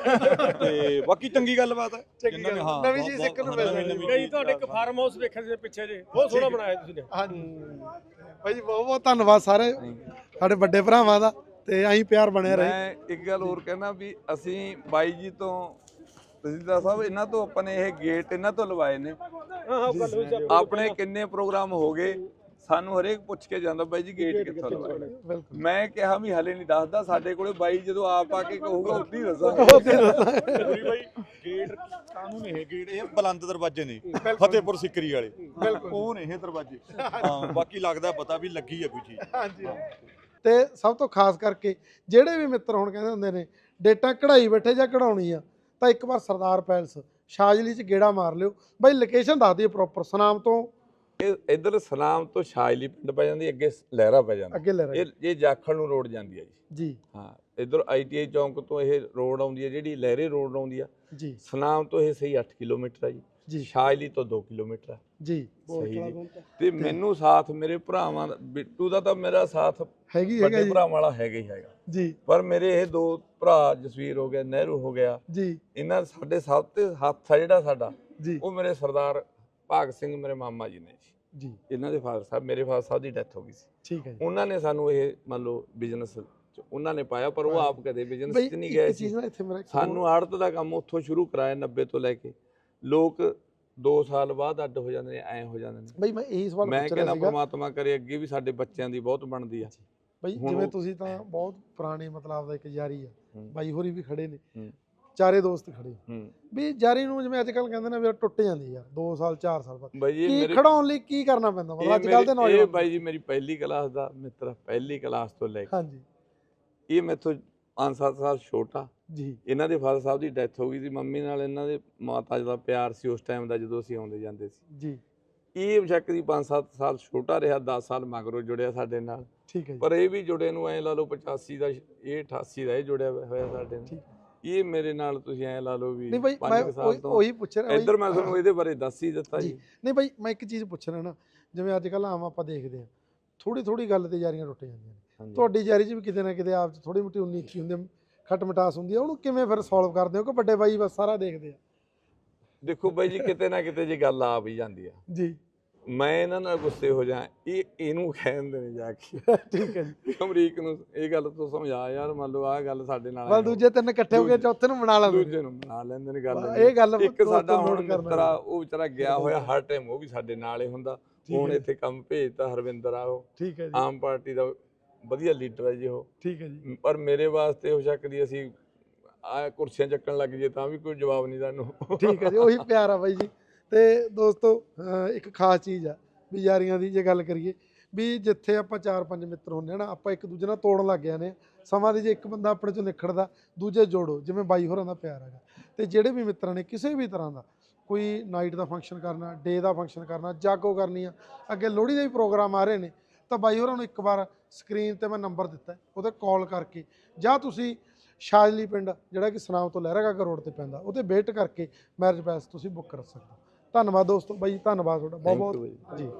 ਤੇ ਬਾਕੀ ਚੰਗੀ ਗੱਲਬਾਤ ਹੈ। ਚੰਗੀ ਜਿਨ੍ਹਾਂ ਨੇ- ਗੱਲ। ਹਾਂ, ਨਵੀਂ ਬਹੁਤ- ਚੀਜ਼ ਸਿੱਖਣ ਨੂੰ ਬਹੁਤ- ਮਿਲ ਨਵੀਂ ਰਹੀ ਕਈ ਤੁਹਾਡੇ ਇੱਕ ਫਾਰਮ ਹਾਊਸ ਵੇਖਿਆ ਸੀ ਪਿੱਛੇ ਜੇ ਬਹੁਤ ਸੋਹਣਾ ਬਣਾਇਆ ਤੁਸੀਂ ਨੇ। ਹਾਂਜੀ। ਬਾਈ ਜੀ ਬਹੁਤ ਬਹੁਤ ਧੰਨਵਾਦ ਸਾਰੇ ਸਾਡੇ ਵੱਡੇ ਭਰਾਵਾਂ ਦਾ ਤੇ ਐਂ ਪਿਆਰ ਬਣਿਆ ਰਹੇ ਮੈਂ ਇੱਕ ਗੱਲ ਹੋਰ ਕਹਿਣਾ ਵੀ ਅਸੀਂ ਬਾਈ ਜੀ ਤੋਂ ਤਹਿਸੀਲਦਾਰ ਸਾਹਿਬ ਇਹਨਾਂ ਤੋਂ ਆਪਾਂ ਨੇ ਇਹ ਗੇਟ ਇਹਨਾਂ ਤੋਂ ਲਵਾਏ ਨੇ ਆਪਣੀ। ਆਪਣੇ ਕਿੰਨੇ ਪ੍ਰੋਗਰਾਮ ਹੋ ਗਏ ਸਾਨੂੰ ਹਰੇਕ ਪੁੱਛ ਕੇ ਜਾਂਦਾ ਬਾਈ ਜੀ ਗੇਟ ਕਿੱਥੋਂ ਲਵਾਏ ਬਿਲਕੁਲ। ਮੈਂ ਕਿਹਾ ਵੀ ਹਲੇ ਨਹੀਂ ਦੱਸਦਾ ਸਾਡੇ ਕੋਲੇ ਬਾਈ ਜਦੋਂ ਆਪ ਆ ਕੇ ਕਹੂਗਾ ਹੀ ਦੱਸਾਂਗੇ। ਪੂਰੀ ਬਾਈ ਗੇਟ ਕਾਨੂੰਨ ਇਹ ਗੇਟ ਇਹ ਬੁਲੰਦ ਦਰਵਾਜ਼ੇ ਨੇ ਫਤਿਹਪੁਰ ਸਿਕਰੀ ਵਾਲੇ। ਉਹ ਨੇ ਇਹ ਦਰਵਾਜ਼ੇ। ਹਾਂ ਬਾਕੀ ਲੱਗਦਾ ਪਤਾ ਵੀ ਲੱਗੀ ਆ ਕੋਈ ਚੀਜ਼। ਹਾਂਜੀ। ਤੇ ਸਭ ਤੋਂ ਖਾਸ ਕਰਕੇ ਜਿਹੜੇ ਵੀ ਮਿੱਤਰ ਹੁਣ ਕਹਿੰਦੇ ਹੁੰਦੇ ਨੇ ਡੇਟਾ ਕਢਾਈ ਬੈਠੇ ਜਾਂ ਕਢਾਉਣੀ ਆ ਤਾਂ ਇੱਕ ਵਾਰ ਸਰਦਾਰ ਪੈਲਸ ਸ਼ਾਜਲੀ ਚ ਗੇੜਾ ਮਾਰ ਲਿਓ। ਬਾਈ ਲੋਕੇਸ਼ਨ ਦੱਸ ਦਿਓ ਪ੍ਰੋਪਰ ਸਨਾਮ ਤੋਂ ਇਹ ਇਧਰ ਸਨਾਮ ਤੋਂ ਸ਼ਾਇਲੀ ਪਿੰਡ ਪੈ ਜਾਂਦੀ ਅੱਗੇ ਲਹਿਰਾ ਪੈ ਜਾਂਦਾ। ਅੱਗੇ ਲੈ ਰਹੇ ਇਹ ਇਹ ਜਾਖਲ ਨੂੰ ਰੋਡ ਜਾਂਦੀ ਹੈ ਜੀ। ਜੀ। ਹਾਂ ਇਧਰ ਆਈਟੀਆਈ ਚੌਂਕ ਤੋਂ ਇਹ ਰੋਡ ਆਉਂਦੀ ਹੈ ਜਿਹੜੀ ਲਹਿਰੇ ਰੋਡ ਆਉਂਦੀ ਆ। ਜੀ। ਸਨਾਮ ਤੋਂ ਇਹ ਸਹੀ 8 ਕਿਲੋਮੀਟਰ ਆ ਜੀ। ਜੀ। ਸ਼ਾਇਲੀ ਤੋਂ 2 ਕਿਲੋਮੀਟਰ ਆ। ਜੀ। ਸਹੀ ਜੀ। ਤੇ ਮੈਨੂੰ ਸਾਥ ਮੇਰੇ ਭਰਾਵਾਂ ਦਾ ਬਿੱਟੂ ਦਾ ਤਾਂ ਮੇਰਾ ਸਾਥ ਹੈਗੀ ਹੈਗਾ ਜੀ। ਭਰਾਵਾਂ ਵਾਲਾ ਹੈਗਾ ਹੀ ਹੈਗਾ। ਜੀ। ਪਰ ਮੇਰੇ ਇਹ ਦੋ ਭਰਾ ਜਸਵੀਰ ਹੋ ਗਿਆ ਨਹਿਰੂ ਹੋ ਗਿਆ। ਜੀ। ਇਹਨਾਂ ਸਾਡੇ ਸਭ ਤੇ ਹੱਥ ਆ ਜਿਹੜਾ ਸਾਡਾ। ਜੀ। ਉਹ ਮੇਰੇ ਸਰਦਾਰ ਭਾਗ ਸਿੰਘ ਮੇਰੇ ਮਾਮਾ ਜੀ ਨੇ ਜੀ। ਜੀ। ਇਹਨਾਂ ਦੇ ਫਾਦਰ ਸਾਹਿਬ ਮੇਰੇ ਫਾਦਰ ਸਾਹਿਬ ਦੀ ਡੈਥ ਹੋ ਗਈ ਸੀ। ਠੀਕ ਹੈ ਜੀ। ਉਹਨਾਂ ਨੇ ਸਾਨੂੰ ਇਹ ਮੰਨ ਲਓ ਬਿਜ਼ਨਸ ਉਹਨਾਂ ਨੇ ਪਾਇਆ ਪਰ ਉਹ। ਆਪ ਕਦੇ ਬਿਜ਼ਨਸ 'ਚ ਨਹੀਂ ਗਏ ਸੀ। ਸਾਨੂੰ ਆੜਤ ਦਾ ਕੰਮ ਉੱਥੋਂ ਸ਼ੁਰੂ ਕਰਾਇਆ 90 ਤੋਂ ਲੈ ਕੇ। ਲੋਕ 2 ਸਾਲ ਬਾਅਦ ਅੱਡ ਹੋ ਜਾਂਦੇ ਨੇ ਐ ਹੋ ਜਾਂਦੇ ਨੇ। ਬਈ ਮੈਂ ਇਹੀ ਸਵਾਲ ਮੈਂ ਪੁੱਛ ਰਿਹਾ ਕਹਿੰਦਾ ਸੀਗਾ। ਪ੍ਰਮਾਤਮਾ ਕਰੇ ਅੱਗੇ ਵੀ ਸਾਡੇ ਬੱਚਿਆਂ ਦੀ ਬਹੁਤ ਬਣਦੀ ਆ। ਬਈ ਜਿਵੇਂ ਤੁਸੀਂ ਤਾਂ ਬਹੁਤ ਪੁਰਾਣੇ ਮਤਲਬ ਦਾ ਇੱਕ ਯਾਰੀ ਆ। ਬਾਈ ਹੋਰੀ ਵੀ ਖੜੇ ਨੇ। ਚਾਰੇ ਦੋਸਤ ਖੜੇ। ਹੂੰ। ਵੀ ਯਾਰੀ ਨੂੰ ਜਿਵੇਂ ਅੱਜ ਕੱਲ ਕਹਿੰਦੇ ਨੇ ਵੀ ਟੁੱਟ ਜਾਂਦੀ ਯਾਰ 2 ਸਾਲ 4 ਸਾਲ ਬਾਅਦ। ਬਾਈ ਜੀ ਇਹ ਕੀ ਮੇਰੇ ਖੜਾਉਣ ਲਈ ਕੀ ਕਰਨਾ ਪੈਂਦਾ? ਮਤਲਬ ਅੱਜ ਕੱਲ ਦੇ ਇਹ ਨੌਜਵਾਨ ਬਾਈ ਜੀ ਮੇਰੀ ਪਹਿਲੀ ਕਲਾਸ ਦਾ ਮਿੱਤਰ ਪਹਿਲੀ ਕਲਾਸ ਤੋਂ ਲੈ ਕੇ। ਹਾਂਜੀ। ਇਹ ਮੈਥੋਂ 5-7 ਸਾਲ ਛੋਟਾ। ਜੀ। ਇਹਨਾਂ ਦੇ ਫਾਦਰ ਸਾਹਿਬ ਦੀ ਡੈਥ ਹੋ ਗਈ ਸੀ ਮੰਮੀ ਨਾਲ ਇਹਨਾਂ ਦੇ ਮਾਤਾ ਜੀ ਦਾ ਪਿਆਰ ਸੀ ਉਸ ਟਾਈਮ ਦਾ ਜਦੋਂ ਅਸੀਂ ਆਉਂਦੇ ਜਾਂਦੇ ਸੀ। ਜੀ। ਇਹ ਬੇਸ਼ੱਕ ਦੀ 5-7 ਸਾਲ ਛੋਟਾ ਰਿਹਾ 10 ਸਾਲ ਮਗਰੋਂ ਜੁੜਿਆ ਸਾਡੇ ਨਾਲ। ਠੀਕ ਹੈ ਜੀ। ਪਰ ਇਹ ਵੀ ਜੁੜੇ ਨੂੰ ਐ ਲਾ ਲਓ 85 ਦਾ ਇਹ 88 ਦਾ ਇਹ ਜੁੜਿਆ ਹੋਇਆ ਸਾਡੇ ਨਾਲ। ਠੀਕ। ਇਹ ਮੇਰੇ ਨਾਲ ਤੁਸੀਂ ਐ ਲਾ ਲਓ ਵੀ ਨਹੀਂ ਬਈ ਮੈਂ 5 ਸਾਲ ਉਹੀ- ਤੋਂ ਉਹੀ ਪੁੱਛ ਰਿਹਾ ਬਈ, ਇੱਧਰ ਮੈਂ ਤੁਹਾਨੂੰ ਇਹਦੇ ਬਾਰੇ ਦੱਸ ਹੀ ਦਿੱਤਾ ਜੀ। ਜੀ। ਨਹੀਂ ਬਈ ਮੈਂ ਇੱਕ ਚੀਜ਼ ਪੁੱਛ ਰਿਹਾ ਨਾ ਜਿਵੇਂ ਅੱਜ ਕੱਲ ਆਮ ਆਪਾਂ ਦੇਖਦੇ ਆ ਥੋੜੀ ਥੋੜੀ ਗੱਲ ਤੇ ਯਾਰੀਆਂ ਟੁੱਟ ਜਾਂਦੀਆਂ ਨੇ। ਹਾਂਜੀ। ਤੁਹਾਡੀ ਯਾਰੀ 'ਚ ਵੀ ਕਿਤੇ ਨਾ ਕਿਤੇ ਆਪ 'ਚ ਥੋੜੀ ਮੋਟੀ ਉਨੀ ਇੱਕੀ ਹੁੰਦੀ ਆ, ਖੱਟ ਹੁੰਦੀ ਆ ਉਹਨੂੰ ਕਿਵੇਂ ਫਿਰ ਸੋਲਵ ਕਰਦੇ ਹੋ? ਕਿ ਵੱਡੇ ਬਾਈ ਬਸ ਸਾਰਾ ਦੇਖਦੇ ਆ। ਦੇਖੋ ਬਾਈ ਜੀ ਕਿਤੇ ਨਾ ਕਿਤੇ ਜੀ ਗੱਲ ਆ ਵੀ ਜਾਂਦੀ ਆ। ਜੀ। ਮੈਂ ਇਹਨਾਂ ਨਾਲ ਗੁੱਸੇ ਹੋ ਜਾ ਇਹ ਇਹਨੂੰ ਕਹਿੰਦੇ ਨੇ ਜਾ ਕੇ। ਠੀਕ ਹੈ ਜੀ। ਅਮਰੀਕ ਨੂੰ ਇਹ ਗੱਲ ਤੋਂ ਸਮਝਾ ਯਾਰ ਮੰਨ ਲਓ ਆਹ ਗੱਲ ਸਾਡੇ ਨਾਲ ਐਂ ਦੂਜੇ ਤਿੰਨ ਇਕੱਠੇ ਹੋ ਕੇ ਚੌਥੇ ਨੂੰ ਮਨਾ ਲੈਂਦੇ। ਦੂਜੇ ਨੂੰ ਮਨਾ ਲੈਂਦੇ ਨੇ ਗੱਲ ਇਹ ਗੱਲ ਇੱਕ ਸਾਡਾ ਹੁਣ ਮਿੱਤਰਾ ਉਹ ਵਿਚਾਰਾ ਗਿਆ ਹੋਇਆ ਹਰ ਟਾਈਮ ਉਹ ਵੀ ਸਾਡੇ ਨਾਲ ਹੀ ਹੁੰਦਾ। ਹੁਣ। ਇੱਥੇ ਕੰਮ ਭੇਜਤਾ ਹਰਵਿੰਦਰ ਆ ਉਹ। ਠੀਕ ਹੈ ਜੀ। ਆਮ ਪਾਰਟੀ ਦਾ ਵਧੀਆ ਲੀਡਰ ਹੈ ਜੀ ਉਹ। ਠੀਕ ਹੈ ਜੀ। ਪਰ ਮੇਰੇ ਵਾਸਤੇ ਹੋ ਸਕਦੀ ਅਸੀਂ ਆ ਕੁਰਸੀਆਂ ਚੱਕਣ ਲੱਗ ਜੇ ਤਾਂ ਵੀ ਕੋਈ ਜਵਾਬ ਨਹੀਂ ਸਾਨੂੰ। ਠੀਕ ਹੈ ਜੀ ਉਹੀ ਪਿਆਰ ਆ ਬਾਈ ਜੀ। ਤੇ ਦੋਸਤੋ ਇੱਕ ਖਾਸ ਚੀਜ਼ ਆ ਵੀ ਯਾਰੀਆਂ ਦੀ ਜੇ ਗੱਲ ਕਰੀਏ ਵੀ ਜਿੱਥੇ ਆਪਾਂ ਚਾਰ ਪੰਜ ਮਿੱਤਰ ਹੁੰਦੇ ਆ ਨਾ ਆਪਾਂ ਇੱਕ ਦੂਜੇ ਨਾਲ ਤੋੜਨ ਲੱਗ ਜਾਂਦੇ ਆ। ਸਮਾਂ ਦੀ ਜੇ ਇੱਕ ਬੰਦਾ ਆਪਣੇ ਚੋਂ ਨਿਖੜਦਾ ਦੂਜੇ ਜੋੜੋ ਜਿਵੇਂ ਬਾਈ ਹੋਰਾਂ ਦਾ ਪਿਆਰ ਹੈਗਾ। ਤੇ ਜਿਹੜੇ ਵੀ ਮਿੱਤਰਾਂ ਨੇ ਕਿਸੇ ਵੀ ਤਰ੍ਹਾਂ ਦਾ ਕੋਈ ਨਾਈਟ ਦਾ ਫੰਕਸ਼ਨ ਕਰਨਾ ਡੇ ਦਾ ਫੰਕਸ਼ਨ ਕਰਨਾ ਜਾਗੋ ਕਰਨੀ ਆ ਅੱਗੇ ਲੋਹੜੀ ਦੇ ਵੀ ਪ੍ਰੋਗਰਾਮ ਆ ਰਹੇ ਨੇ ਤਾਂ ਬਾਈ ਹੋਰਾਂ ਨੂੰ ਇੱਕ ਵਾਰ ਸਕਰੀਨ ਤੇ ਮੈਂ ਨੰਬਰ ਦਿੱਤਾ ਹੈ, ਉਹਤੇ ਕਾਲ ਕਰਕੇ ਜਾਂ ਤੁਸੀਂ ਸ਼ਾਜਲੀ ਪਿੰਡ ਜਿਹੜਾ ਕਿ ਸਨਾਮ ਤੋਂ ਲਹਿਰਾਗਾ ਰੋਡ ਤੇ ਪੈਂਦਾ ਉਹਤੇ ਵੇਟ ਕਰਕੇ ਮੈਰਿਜ ਪੈਸ ਤੁਸੀਂ ਬੁੱਕ ਕਰ ਸਕਦੇ ਹੋ। ਧੰਨਵਾਦ ਦੋਸਤੋ ਬਾਈ ਧੰਨਵਾਦ ਤੁਹਾਡਾ ਬਹੁਤ ਬਹੁਤ। ਜੀ